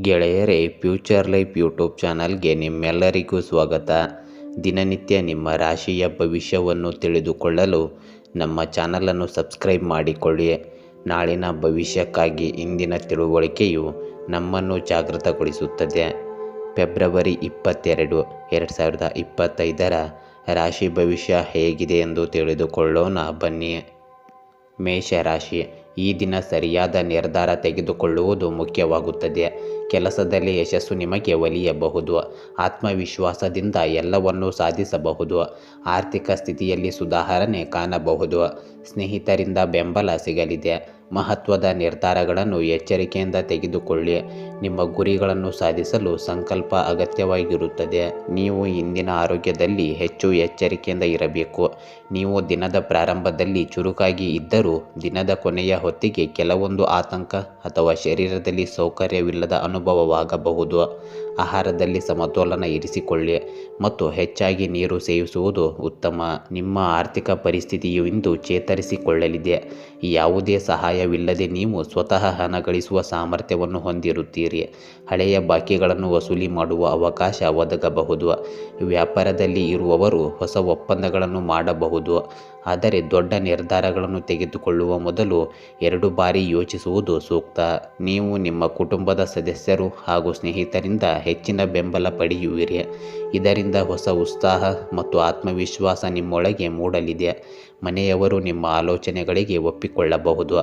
ಗೆಳೆಯರೇ, future life YouTube ಚಾನಲ್ಗೆ ನಿಮ್ಮೆಲ್ಲರಿಗೂ ಸ್ವಾಗತ. ದಿನನಿತ್ಯ ನಿಮ್ಮ ರಾಶಿಯ ಭವಿಷ್ಯವನ್ನು ತಿಳಿದುಕೊಳ್ಳಲು ನಮ್ಮ ಚಾನಲನ್ನು ಸಬ್ಸ್ಕ್ರೈಬ್ ಮಾಡಿಕೊಳ್ಳಿ. ನಾಳಿನ ಭವಿಷ್ಯಕ್ಕಾಗಿ ಇಂದಿನ ತಿಳುವಳಿಕೆಯು ನಮ್ಮನ್ನು ಜಾಗೃತಗೊಳಿಸುತ್ತದೆ. ಫೆಬ್ರವರಿ ಇಪ್ಪತ್ತೆರಡು, ಎರಡು ಸಾವಿರದ ಇಪ್ಪತ್ತೈದರ ರಾಶಿ ಭವಿಷ್ಯ ಹೇಗಿದೆ ಎಂದು ತಿಳಿದುಕೊಳ್ಳೋಣ. ಬನ್ನಿ. ಮೇಷರಾಶಿ, ಈ ದಿನ ಸರಿಯಾದ ನಿರ್ಧಾರ ತೆಗೆದುಕೊಳ್ಳುವುದು ಮುಖ್ಯವಾಗುತ್ತದೆ. ಕೆಲಸದಲ್ಲಿ ಯಶಸ್ಸು ನಿಮಗೆ ಒಲಿಯಬಹುದು. ಆತ್ಮವಿಶ್ವಾಸದಿಂದ ಎಲ್ಲವನ್ನೂ ಸಾಧಿಸಬಹುದು. ಆರ್ಥಿಕ ಸ್ಥಿತಿಯಲ್ಲಿ ಸುಧಾರಣೆ ಕಾಣಬಹುದು. ಸ್ನೇಹಿತರಿಂದ ಬೆಂಬಲ ಸಿಗಲಿದೆ. ಮಹತ್ವದ ನಿರ್ಧಾರಗಳನ್ನು ಎಚ್ಚರಿಕೆಯಿಂದ ತೆಗೆದುಕೊಳ್ಳಿ. ನಿಮ್ಮ ಗುರಿಗಳನ್ನು ಸಾಧಿಸಲು ಸಂಕಲ್ಪ ಅಗತ್ಯವಾಗಿರುತ್ತದೆ. ನೀವು ಇಂದಿನ ಆರೋಗ್ಯದಲ್ಲಿ ಹೆಚ್ಚು ಎಚ್ಚರಿಕೆಯಿಂದ ಇರಬೇಕು. ನೀವು ದಿನದ ಪ್ರಾರಂಭದಲ್ಲಿ ಚುರುಕಾಗಿ ಇದ್ದರೂ ದಿನದ ಕೊನೆಯ ಹೊತ್ತಿಗೆ ಕೆಲವೊಂದು ಆತಂಕ ಅಥವಾ ಶರೀರದಲ್ಲಿ ಸೌಕರ್ಯವಿಲ್ಲದ ಅನುಭವವಾಗಬಹುದು. ಆಹಾರದಲ್ಲಿ ಸಮತೋಲನ ಇರಿಸಿಕೊಳ್ಳಿ ಮತ್ತು ಹೆಚ್ಚಾಗಿ ನೀರು ಸೇವಿಸುವುದು ಉತ್ತಮ. ನಿಮ್ಮ ಆರ್ಥಿಕ ಪರಿಸ್ಥಿತಿಯು ಇಂದು ಚೇತರಿಸಿಕೊಳ್ಳಲಿದೆ. ಯಾವುದೇ ಸಹಾಯವಿಲ್ಲದೆ ನೀವು ಸ್ವತಃ ಹಣ ಗಳಿಸುವ ಸಾಮರ್ಥ್ಯವನ್ನು ಹೊಂದಿರುತ್ತೀರಿ. ಹಳೆಯ ಬಾಕಿಗಳನ್ನು ವಸೂಲಿ ಮಾಡುವ ಅವಕಾಶ ಒದಗಬಹುದು. ವ್ಯಾಪಾರದಲ್ಲಿ ಇರುವವರು ಹೊಸ ಒಪ್ಪಂದಗಳನ್ನು ಮಾಡಬಹುದು. ಆದರೆ ದೊಡ್ಡ ನಿರ್ಧಾರಗಳನ್ನು ತೆಗೆದುಕೊಳ್ಳುವ ಮೊದಲು ಎರಡು ಬಾರಿ ಯೋಚಿಸುವುದು ಸೂಕ್ತ. ನೀವು ನಿಮ್ಮ ಕುಟುಂಬದ ಸದಸ್ಯರು ಹಾಗೂ ಸ್ನೇಹಿತರಿಂದ ಹೆಚ್ಚಿನ ಬೆಂಬಲ ಪಡೆಯುವಿರಿ. ಇದರಿಂದ ಹೊಸ ಉತ್ಸಾಹ ಮತ್ತು ಆತ್ಮವಿಶ್ವಾಸ ನಿಮ್ಮೊಳಗೆ ಮೂಡಲಿದೆ. ಮನೆಯವರು ನಿಮ್ಮ ಆಲೋಚನೆಗಳಿಗೆ ಒಪ್ಪಿಕೊಳ್ಳಬಹುದು.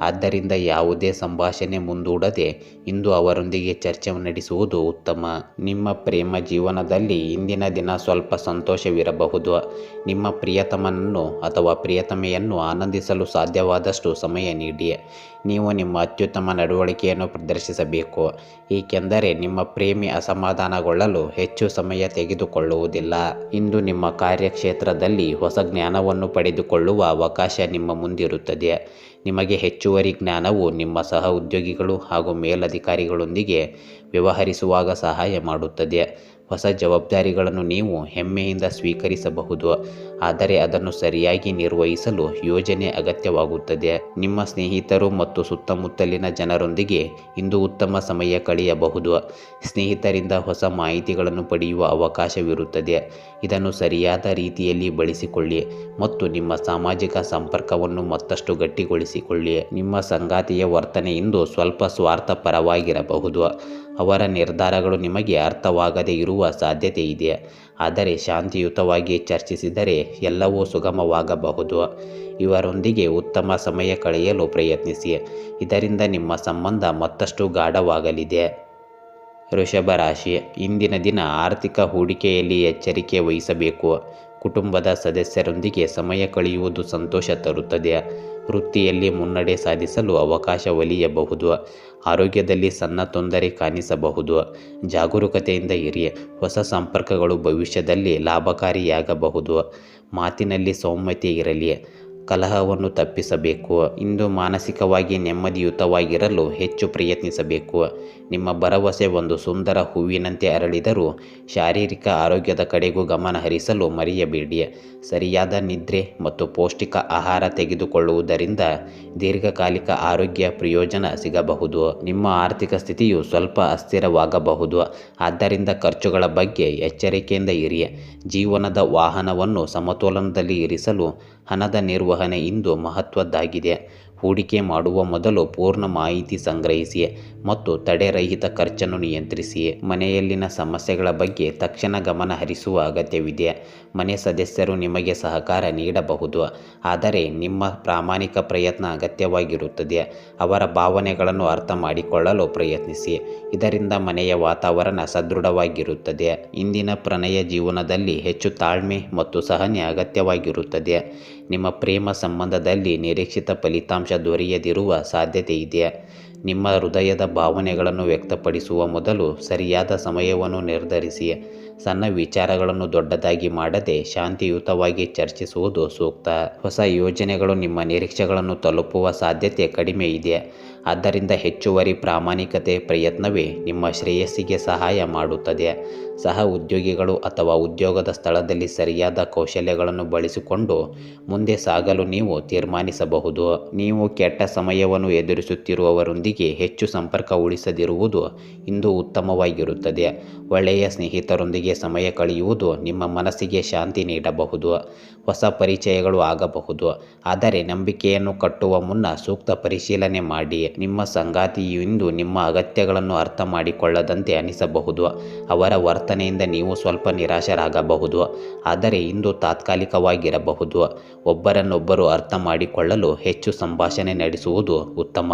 ಆದ್ದರಿಂದ ಯಾವುದೇ ಸಂಭಾಷಣೆ ಮುಂದೂಡದೆ ಇಂದು ಅವರೊಂದಿಗೆ ಚರ್ಚೆ ನಡೆಸುವುದು ಉತ್ತಮ. ನಿಮ್ಮ ಪ್ರೇಮ ಜೀವನದಲ್ಲಿ ಇಂದಿನ ದಿನ ಸ್ವಲ್ಪ ಸಂತೋಷವಿರಬಹುದು. ನಿಮ್ಮ ಪ್ರಿಯತಮನನ್ನು ಅಥವಾ ಪ್ರಿಯತಮೆಯನ್ನು ಆನಂದಿಸಲು ಸಾಧ್ಯವಾದಷ್ಟು ಸಮಯ ನೀಡಿ. ನೀವು ನಿಮ್ಮ ಅತ್ಯುತ್ತಮ ನಡವಳಿಕೆಯನ್ನು ಪ್ರದರ್ಶಿಸಬೇಕು. ಏಕೆಂದರೆ ನಿಮ್ಮ ಪ್ರೇಮಿ ಅಸಮಾಧಾನಗೊಳ್ಳಲು ಹೆಚ್ಚು ಸಮಯ ತೆಗೆದುಕೊಳ್ಳುವುದಿಲ್ಲ. ಇಂದು ನಿಮ್ಮ ಕಾರ್ಯಕ್ಷೇತ್ರದಲ್ಲಿ ಹೊಸ ಜ್ಞಾನವನ್ನು ಪಡೆದುಕೊಳ್ಳುವ ಅವಕಾಶ ನಿಮ್ಮ ಮುಂದಿರುತ್ತದೆ. ನಿಮಗೆ ಹೆಚ್ಚುವರಿ ಜ್ಞಾನವು ನಿಮ್ಮ ಸಹ ಉದ್ಯೋಗಿಗಳು ಹಾಗೂ ಮೇಲಧಿಕಾರಿಗಳೊಂದಿಗೆ ವ್ಯವಹರಿಸುವಾಗ ಸಹಾಯ ಮಾಡುತ್ತದೆ. ಹೊಸ ಜವಾಬ್ದಾರಿಗಳನ್ನು ನೀವು ಹೆಮ್ಮೆಯಿಂದ ಸ್ವೀಕರಿಸಬಹುದು, ಆದರೆ ಅದನ್ನು ಸರಿಯಾಗಿ ನಿರ್ವಹಿಸಲು ಯೋಜನೆ ಅಗತ್ಯವಾಗುತ್ತದೆ. ನಿಮ್ಮ ಸ್ನೇಹಿತರು ಮತ್ತು ಸುತ್ತಮುತ್ತಲಿನ ಜನರೊಂದಿಗೆ ಇಂದು ಉತ್ತಮ ಸಮಯ ಕಳೆಯಬಹುದು. ಸ್ನೇಹಿತರಿಂದ ಹೊಸ ಮಾಹಿತಿಗಳನ್ನು ಪಡೆಯುವ ಅವಕಾಶವಿರುತ್ತದೆ. ಇದನ್ನು ಸರಿಯಾದ ರೀತಿಯಲ್ಲಿ ಬಳಸಿಕೊಳ್ಳಿ ಮತ್ತು ನಿಮ್ಮ ಸಾಮಾಜಿಕ ಸಂಪರ್ಕವನ್ನು ಮತ್ತಷ್ಟು ಗಟ್ಟಿಗೊಳಿಸಿಕೊಳ್ಳಿ. ನಿಮ್ಮ ಸಂಗಾತಿಯ ವರ್ತನೆ ಇಂದು ಸ್ವಲ್ಪ ಸ್ವಾರ್ಥಪರವಾಗಿರಬಹುದು. ಅವರ ನಿರ್ಧಾರಗಳು ನಿಮಗೆ ಅರ್ಥವಾಗದೇ ಇರುವ ಸಾಧ್ಯತೆ ಇದೆ. ಆದರೆ ಶಾಂತಿಯುತವಾಗಿ ಚರ್ಚಿಸಿದರೆ ಎಲ್ಲವೂ ಸುಗಮವಾಗಬಹುದು. ಇವರೊಂದಿಗೆ ಉತ್ತಮ ಸಮಯ ಕಳೆಯಲು ಪ್ರಯತ್ನಿಸಿ. ಇದರಿಂದ ನಿಮ್ಮ ಸಂಬಂಧ ಮತ್ತಷ್ಟು ಗಾಢವಾಗಲಿದೆ. ವೃಷಭ ರಾಶಿ, ಇಂದಿನ ದಿನ ಆರ್ಥಿಕ ಹೂಡಿಕೆಯಲ್ಲಿ ಎಚ್ಚರಿಕೆ ವಹಿಸಬೇಕು. ಕುಟುಂಬದ ಸದಸ್ಯರೊಂದಿಗೆ ಸಮಯ ಕಳೆಯುವುದು ಸಂತೋಷ ತರುತ್ತದೆ. ವೃತ್ತಿಯಲ್ಲಿ ಮುನ್ನಡೆ ಸಾಧಿಸಲು ಅವಕಾಶ ಒಲಿಯಬಹುದು. ಆರೋಗ್ಯದಲ್ಲಿ ಸಣ್ಣ ತೊಂದರೆ ಕಾಣಿಸಬಹುದು. ಜಾಗರೂಕತೆಯಿಂದ ಇರಿ. ಹೊಸ ಸಂಪರ್ಕಗಳು ಭವಿಷ್ಯದಲ್ಲಿ ಲಾಭಕಾರಿಯಾಗಬಹುದು. ಮಾತಿನಲ್ಲಿ ಸೌಮ್ಯತೆ ಇರಲಿ. ಕಲಹವನ್ನು ತಪ್ಪಿಸಬೇಕು. ಇಂದು ಮಾನಸಿಕವಾಗಿ ನೆಮ್ಮದಿಯುತವಾಗಿರಲು ಹೆಚ್ಚು ಪ್ರಯತ್ನಿಸಬೇಕು. ನಿಮ್ಮ ಭರವಸೆ ಒಂದು ಸುಂದರ ಹೂವಿನಂತೆ ಅರಳಿದರೂ ಶಾರೀರಿಕ ಆರೋಗ್ಯದ ಕಡೆಗೂ ಗಮನ ಹರಿಸಲು ಮರೆಯಬೇಡಿ. ಸರಿಯಾದ ನಿದ್ರೆ ಮತ್ತು ಪೌಷ್ಟಿಕ ಆಹಾರ ತೆಗೆದುಕೊಳ್ಳುವುದರಿಂದ ದೀರ್ಘಕಾಲಿಕ ಆರೋಗ್ಯ ಪ್ರಯೋಜನ ಸಿಗಬಹುದು. ನಿಮ್ಮ ಆರ್ಥಿಕ ಸ್ಥಿತಿಯು ಸ್ವಲ್ಪ ಅಸ್ಥಿರವಾಗಬಹುದು. ಆದ್ದರಿಂದ ಖರ್ಚುಗಳ ಬಗ್ಗೆ ಎಚ್ಚರಿಕೆಯಿಂದ ಇರಿ. ಜೀವನದ ವಾಹನವನ್ನು ಸಮತೋಲನದಲ್ಲಿ ಇರಿಸಲು ಹಣದ ನಿರ್ವಹಣೆ ಇಂದು ಮಹತ್ವದ್ದಾಗಿದೆ. ಹೂಡಿಕೆ ಮಾಡುವ ಮೊದಲು ಪೂರ್ಣ ಮಾಹಿತಿ ಸಂಗ್ರಹಿಸಿ ಮತ್ತು ತಡೆರಹಿತ ಖರ್ಚನ್ನು ನಿಯಂತ್ರಿಸಿ. ಮನೆಯಲ್ಲಿನ ಸಮಸ್ಯೆಗಳ ಬಗ್ಗೆ ತಕ್ಷಣ ಗಮನ ಹರಿಸುವ ಅಗತ್ಯವಿದೆ. ಮನೆ ಸದಸ್ಯರು ನಿಮಗೆ ಸಹಕಾರ ನೀಡಬಹುದು. ಆದರೆ ನಿಮ್ಮ ಪ್ರಾಮಾಣಿಕ ಪ್ರಯತ್ನ ಅಗತ್ಯವಾಗಿರುತ್ತದೆ. ಅವರ ಭಾವನೆಗಳನ್ನು ಅರ್ಥ ಮಾಡಿಕೊಳ್ಳಲು ಪ್ರಯತ್ನಿಸಿ. ಇದರಿಂದ ಮನೆಯ ವಾತಾವರಣ ಸದೃಢವಾಗಿರುತ್ತದೆ. ಇಂದಿನ ಪ್ರಣಯ ಜೀವನದಲ್ಲಿ ಹೆಚ್ಚು ತಾಳ್ಮೆ ಮತ್ತು ಸಹನೆ ಅಗತ್ಯವಾಗಿರುತ್ತದೆ. ನಿಮ್ಮ ಪ್ರೇಮ ಸಂಬಂಧದಲ್ಲಿ ನಿರೀಕ್ಷಿತ ಫಲಿತಾಂಶ ದೊರೆಯದಿರುವ ಸಾಧ್ಯತೆ ಇದೆ. ನಿಮ್ಮ ಹೃದಯದ ಭಾವನೆಗಳನ್ನು ವ್ಯಕ್ತಪಡಿಸುವ ಮೊದಲು ಸರಿಯಾದ ಸಮಯವನ್ನು ನಿರ್ಧರಿಸಿ. ಸಣ್ಣ ವಿಚಾರಗಳನ್ನು ದೊಡ್ಡದಾಗಿ ಮಾಡದೆ ಶಾಂತಿಯುತವಾಗಿ ಚರ್ಚಿಸುವುದು ಸೂಕ್ತ. ಹೊಸ ಯೋಜನೆಗಳು ನಿಮ್ಮ ನಿರೀಕ್ಷೆಗಳನ್ನು ತಲುಪುವ ಸಾಧ್ಯತೆ ಕಡಿಮೆ ಇದೆ. ಆದ್ದರಿಂದ ಹೆಚ್ಚುವರಿ ಪ್ರಾಮಾಣಿಕತೆ ಪ್ರಯತ್ನವೇ ನಿಮ್ಮ ಶ್ರೇಯಸ್ಸಿಗೆ ಸಹಾಯ ಮಾಡುತ್ತದೆ. ಸಹ ಉದ್ಯೋಗಿಗಳು ಅಥವಾ ಉದ್ಯೋಗದ ಸ್ಥಳದಲ್ಲಿ ಸರಿಯಾದ ಕೌಶಲ್ಯಗಳನ್ನು ಬಳಸಿಕೊಂಡು ಮುಂದೆ ಸಾಗಲು ನೀವು ತೀರ್ಮಾನಿಸಬಹುದು. ನೀವು ಕೆಟ್ಟ ಸಮಯವನ್ನು ಎದುರಿಸುತ್ತಿರುವವರೊಂದಿಗೆ ಹೆಚ್ಚು ಸಂಪರ್ಕ ಉಳಿಸದಿರುವುದು ಇಂದು ಉತ್ತಮವಾಗಿರುತ್ತದೆ. ಒಳ್ಳೆಯ ಸ್ನೇಹಿತರೊಂದಿಗೆ ಸಮಯ ಕಳೆಯುವುದು ನಿಮ್ಮ ಮನಸ್ಸಿಗೆ ಶಾಂತಿ ನೀಡಬಹುದು, ಹೊಸ ಪರಿಚಯಗಳು ಆಗಬಹುದು. ಆದರೆ ನಂಬಿಕೆಯನ್ನು ಕಟ್ಟುವ ಮುನ್ನ ಸೂಕ್ತ ಪರಿಶೀಲನೆ ಮಾಡಿ. ನಿಮ್ಮ ಸಂಗಾತಿಯು ಇಂದು ನಿಮ್ಮ ಅಗತ್ಯಗಳನ್ನು ಅರ್ಥ ಮಾಡಿಕೊಳ್ಳದಂತೆ ಅನಿಸಬಹುದು. ಅವರ ವರ್ತನೆಯಿಂದ ನೀವು ಸ್ವಲ್ಪ ನಿರಾಶರಾಗಬಹುದು. ಆದರೆ ಇಂದು ತಾತ್ಕಾಲಿಕವಾಗಿರಬಹುದು. ಒಬ್ಬರನ್ನೊಬ್ಬರು ಅರ್ಥ ಮಾಡಿಕೊಳ್ಳಲು ಹೆಚ್ಚು ಸಂಭಾಷಣೆ ನಡೆಸುವುದು ಉತ್ತಮ.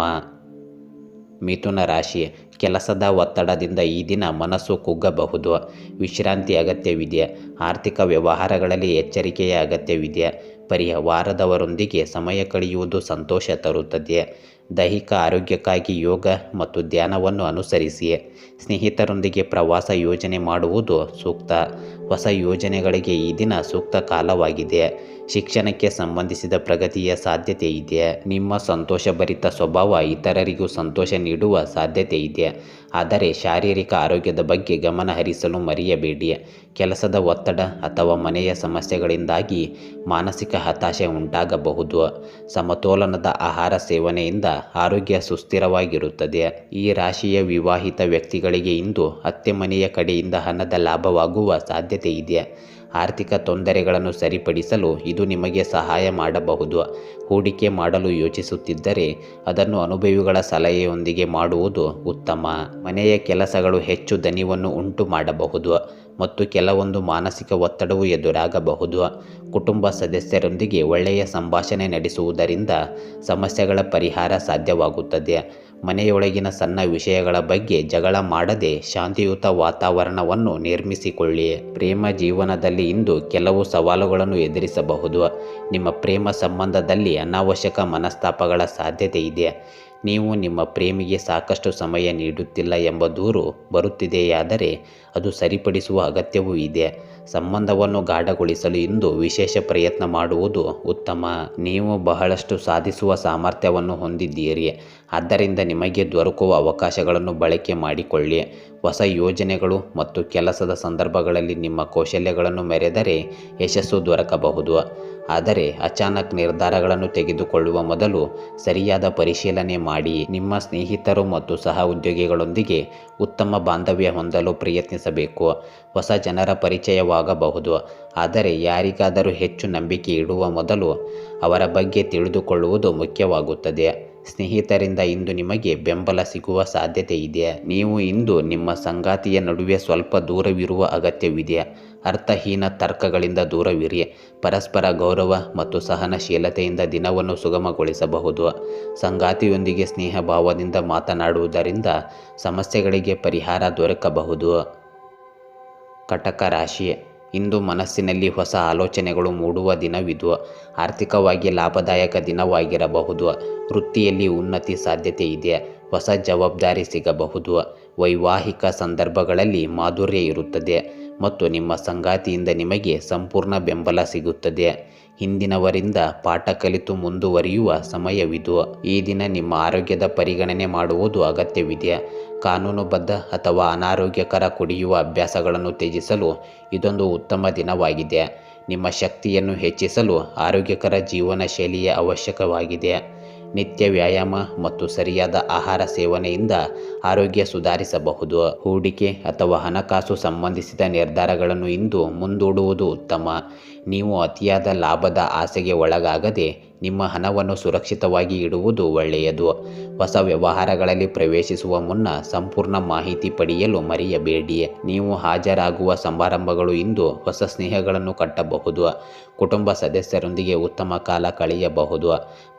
ಮಿಥುನ ರಾಶಿ, ಕೆಲಸದ ಒತ್ತಡದಿಂದ ಈ ದಿನ ಮನಸ್ಸು ಕುಗ್ಗಬಹುದು. ವಿಶ್ರಾಂತಿ ಅಗತ್ಯವಿದೆ. ಆರ್ಥಿಕ ವ್ಯವಹಾರಗಳಲ್ಲಿ ಎಚ್ಚರಿಕೆಯ ಅಗತ್ಯವಿದೆ. ಪರಿಹಾರದವರೊಂದಿಗೆ ಸಮಯ ಕಳೆಯುವುದು ಸಂತೋಷ ತರುತ್ತದೆ. ದೈಹಿಕ ಆರೋಗ್ಯಕ್ಕಾಗಿ ಯೋಗ ಮತ್ತು ಧ್ಯಾನವನ್ನು ಅನುಸರಿಸಿ ಸ್ನೇಹಿತರೊಂದಿಗೆ ಪ್ರವಾಸ ಯೋಜನೆ ಮಾಡುವುದು ಸೂಕ್ತ. ಹೊಸ ಯೋಜನೆಗಳಿಗೆ ಈ ದಿನ ಸೂಕ್ತ ಕಾಲವಾಗಿದೆ. ಶಿಕ್ಷಣಕ್ಕೆ ಸಂಬಂಧಿಸಿದ ಪ್ರಗತಿಯ ಸಾಧ್ಯತೆ ಇದೆ. ನಿಮ್ಮ ಸಂತೋಷಭರಿತ ಸ್ವಭಾವ ಇತರರಿಗೂ ಸಂತೋಷ ನೀಡುವ ಸಾಧ್ಯತೆ ಇದೆ. ಆದರೆ ಶಾರೀರಿಕ ಆರೋಗ್ಯದ ಬಗ್ಗೆ ಗಮನ ಹರಿಸಲು ಮರೆಯಬೇಡಿ. ಕೆಲಸದ ಒತ್ತಡ ಅಥವಾ ಮನೆಯ ಸಮಸ್ಯೆಗಳಿಂದಾಗಿ ಮಾನಸಿಕ ಹತಾಶೆ ಉಂಟಾಗಬಹುದು. ಸಮತೋಲನದ ಆಹಾರ ಸೇವನೆಯಿಂದ ಆರೋಗ್ಯ ಸುಸ್ಥಿರವಾಗಿರುತ್ತದೆ. ಈ ರಾಶಿಯ ವಿವಾಹಿತ ವ್ಯಕ್ತಿಗಳಿಗೆ ಇಂದು ಅತ್ತೆ ಮನೆಯ ಕಡೆಯಿಂದ ಹಣದ ಲಾಭವಾಗುವ ಸಾಧ್ಯತೆ ಇದೆ. ಆರ್ಥಿಕ ತೊಂದರೆಗಳನ್ನು ಸರಿಪಡಿಸಲು ಇದು ನಿಮಗೆ ಸಹಾಯ ಮಾಡಬಹುದು. ಹೂಡಿಕೆ ಮಾಡಲು ಯೋಚಿಸುತ್ತಿದ್ದರೆ ಅದನ್ನು ಅನುಭವಿಗಳ ಸಲಹೆಯೊಂದಿಗೆ ಮಾಡುವುದು ಉತ್ತಮ. ಮನೆಯ ಕೆಲಸಗಳು ಹೆಚ್ಚು ದನಿವನ್ನು ಉಂಟು ಮಾಡಬಹುದು ಮತ್ತು ಕೆಲವೊಂದು ಮಾನಸಿಕ ಒತ್ತಡವು ಎದುರಾಗಬಹುದು. ಕುಟುಂಬ ಸದಸ್ಯರೊಂದಿಗೆ ಒಳ್ಳೆಯ ಸಂಭಾಷಣೆ ನಡೆಸುವುದರಿಂದ ಸಮಸ್ಯೆಗಳ ಪರಿಹಾರ ಸಾಧ್ಯವಾಗುತ್ತದೆ. ಮನೆಯೊಳಗಿನ ಸಣ್ಣ ವಿಷಯಗಳ ಬಗ್ಗೆ ಜಗಳ ಮಾಡದೆ ಶಾಂತಿಯುತ ವಾತಾವರಣವನ್ನು ನಿರ್ಮಿಸಿಕೊಳ್ಳಿ. ಪ್ರೇಮ ಜೀವನದಲ್ಲಿ ಇಂದು ಕೆಲವು ಸವಾಲುಗಳನ್ನು ಎದುರಿಸಬಹುದು. ನಿಮ್ಮ ಪ್ರೇಮ ಸಂಬಂಧದಲ್ಲಿ ಅನಾವಶ್ಯಕ ಮನಸ್ತಾಪಗಳ ಸಾಧ್ಯತೆ ಇದೆ. ನೀವು ನಿಮ್ಮ ಪ್ರೇಮಿಗೆ ಸಾಕಷ್ಟು ಸಮಯ ನೀಡುತ್ತಿಲ್ಲ ಎಂಬ ದೂರು ಬರುತ್ತಿದೆಯಾದರೆ ಅದು ಸರಿಪಡಿಸುವ ಅಗತ್ಯವೂ ಇದೆ. ಸಂಬಂಧವನ್ನು ಗಾಢಗೊಳಿಸಲು ಇಂದು ವಿಶೇಷ ಪ್ರಯತ್ನ ಮಾಡುವುದು ಉತ್ತಮ. ನೀವು ಬಹಳಷ್ಟು ಸಾಧಿಸುವ ಸಾಮರ್ಥ್ಯವನ್ನು ಹೊಂದಿದ್ದೀರಿ. ಆದ್ದರಿಂದ ನಿಮಗೆ ದೊರಕುವ ಅವಕಾಶಗಳನ್ನು ಬಳಕೆ ಮಾಡಿಕೊಳ್ಳಿ. ಹೊಸ ಯೋಜನೆಗಳು ಮತ್ತು ಕೆಲಸದ ಸಂದರ್ಭಗಳಲ್ಲಿ ನಿಮ್ಮ ಕೌಶಲ್ಯಗಳನ್ನು ಮೆರೆದರೆ ಯಶಸ್ಸು ದೊರಕಬಹುದು. ಆದರೆ ಅಚಾನಕ್ ನಿರ್ಧಾರಗಳನ್ನು ತೆಗೆದುಕೊಳ್ಳುವ ಮೊದಲು ಸರಿಯಾದ ಪರಿಶೀಲನೆ ಮಾಡಿ. ನಿಮ್ಮ ಸ್ನೇಹಿತರು ಮತ್ತು ಸಹ ಉದ್ಯೋಗಿಗಳೊಂದಿಗೆ ಉತ್ತಮ ಬಾಂಧವ್ಯ ಹೊಂದಲು ಪ್ರಯತ್ನಿಸಬೇಕು. ಹೊಸ ಜನರ ಪರಿಚಯವಾಗಬಹುದು. ಆದರೆ ಯಾರಿಗಾದರೂ ಹೆಚ್ಚು ನಂಬಿಕೆ ಇಡುವ ಮೊದಲು ಅವರ ಬಗ್ಗೆ ತಿಳಿದುಕೊಳ್ಳುವುದು ಮುಖ್ಯವಾಗುತ್ತದೆ. ಸ್ನೇಹಿತರಿಂದ ಇಂದು ನಿಮಗೆ ಬೆಂಬಲ ಸಿಗುವ ಸಾಧ್ಯತೆ ಇದೆ ನೀವು ಇಂದು ನಿಮ್ಮ ಸಂಗಾತಿಯ ನಡುವೆ ಸ್ವಲ್ಪ ದೂರವಿರುವ ಅಗತ್ಯವಿದೆ ಅರ್ಥಹೀನ ತರ್ಕಗಳಿಂದ ದೂರವಿರಿ. ಪರಸ್ಪರ ಗೌರವ ಮತ್ತು ಸಹನಶೀಲತೆಯಿಂದ ದಿನವನ್ನು ಸುಗಮಗೊಳಿಸಬಹುದು. ಸಂಗಾತಿಯೊಂದಿಗೆ ಸ್ನೇಹ ಭಾವದಿಂದ ಮಾತನಾಡುವುದರಿಂದ ಸಮಸ್ಯೆಗಳಿಗೆ ಪರಿಹಾರ ದೊರಕಬಹುದು. ಕಟಕ ರಾಶಿ ಇಂದು ಮನಸ್ಸಿನಲ್ಲಿ ಹೊಸ ಆಲೋಚನೆಗಳು ಮೂಡುವ ದಿನವಿದು. ಆರ್ಥಿಕವಾಗಿ ಲಾಭದಾಯಕ ದಿನವಾಗಿರಬಹುದು. ವೃತ್ತಿಯಲ್ಲಿ ಉನ್ನತಿ ಸಾಧ್ಯತೆ ಇದೆ. ಹೊಸ ಜವಾಬ್ದಾರಿ ಸಿಗಬಹುದು. ವೈವಾಹಿಕ ಸಂದರ್ಭಗಳಲ್ಲಿ ಮಾಧುರ್ಯ ಇರುತ್ತದೆ ಮತ್ತು ನಿಮ್ಮ ಸಂಗಾತಿಯಿಂದ ನಿಮಗೆ ಸಂಪೂರ್ಣ ಬೆಂಬಲ ಸಿಗುತ್ತದೆ. ಹಿಂದಿನವರಿಂದ ಪಾಠ ಕಲಿತು ಮುಂದುವರಿಯುವ ಸಮಯವಿದು. ಈ ದಿನ ನಿಮ್ಮ ಆರೋಗ್ಯದ ಪರಿಗಣನೆ ಮಾಡುವುದು ಅಗತ್ಯವಿದೆ. ಕಾನೂನುಬದ್ಧ ಅಥವಾ ಅನಾರೋಗ್ಯಕರ ಕುಡಿಯುವ ಅಭ್ಯಾಸಗಳನ್ನು ತ್ಯಜಿಸಲು ಇದೊಂದು ಉತ್ತಮ ದಿನವಾಗಿದೆ. ನಿಮ್ಮ ಶಕ್ತಿಯನ್ನು ಹೆಚ್ಚಿಸಲು ಆರೋಗ್ಯಕರ ಜೀವನ ಶೈಲಿಯ ಅವಶ್ಯಕವಾಗಿದೆ. ನಿತ್ಯ ವ್ಯಾಯಾಮ ಮತ್ತು ಸರಿಯಾದ ಆಹಾರ ಸೇವನೆಯಿಂದ ಆರೋಗ್ಯ ಸುಧಾರಿಸಬಹುದು. ಹೂಡಿಕೆ ಅಥವಾ ಹಣಕಾಸು ಸಂಬಂಧಿಸಿದ ನಿರ್ಧಾರಗಳನ್ನು ಇಂದು ಮುಂದೂಡುವುದು ಉತ್ತಮ. ನೀವು ಅತಿಯಾದ ಲಾಭದ ಆಸೆಗೆ ಒಳಗಾಗದೆ ನಿಮ್ಮ ಹಣವನ್ನು ಸುರಕ್ಷಿತವಾಗಿ ಇಡುವುದು ಒಳ್ಳೆಯದು. ಹೊಸ ವ್ಯವಹಾರಗಳಲ್ಲಿ ಪ್ರವೇಶಿಸುವ ಮುನ್ನ ಸಂಪೂರ್ಣ ಮಾಹಿತಿ ಪಡೆಯಲು ಮರೆಯಬೇಡಿ. ನೀವು ಹಾಜರಾಗುವ ಸಮಾರಂಭಗಳು ಇಂದು ಹೊಸ ಸ್ನೇಹಗಳನ್ನು ಕಟ್ಟಬಹುದು. ಕುಟುಂಬ ಸದಸ್ಯರೊಂದಿಗೆ ಉತ್ತಮ ಕಾಲ ಕಳೆಯಬಹುದು.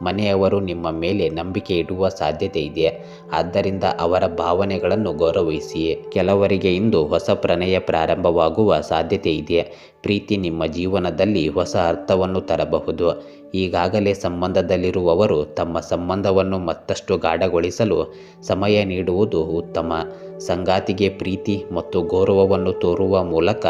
ಮನೆಯವರು ನಿಮ್ಮ ಮೇಲೆ ನಂಬಿಕೆ ಇಡುವ ಸಾಧ್ಯತೆ ಇದೆ. ಆದ್ದರಿಂದ ಅವರ ಭಾವನೆಗಳನ್ನು ಗೌರವಿಸಿ. ಕೆಲವರಿಗೆ ಇಂದು ಹೊಸ ಪ್ರಣಯ ಪ್ರಾರಂಭವಾಗುವ ಸಾಧ್ಯತೆ ಇದೆ. ಪ್ರೀತಿ ನಿಮ್ಮ ಜೀವನದಲ್ಲಿ ಹೊಸ ಅರ್ಥವನ್ನು ತರಬಹುದು. ಈಗಾಗಲೇ ಸಂಬಂಧದಲ್ಲಿರುವವರು ತಮ್ಮ ಸಂಬಂಧವನ್ನು ಮತ್ತಷ್ಟು ಗಾಢಗೊಳಿಸಲು ಸಮಯ ನೀಡುವುದು ಉತ್ತಮ. ಸಂಗಾತಿಗೆ ಪ್ರೀತಿ ಮತ್ತು ಗೌರವವನ್ನು ತೋರುವ ಮೂಲಕ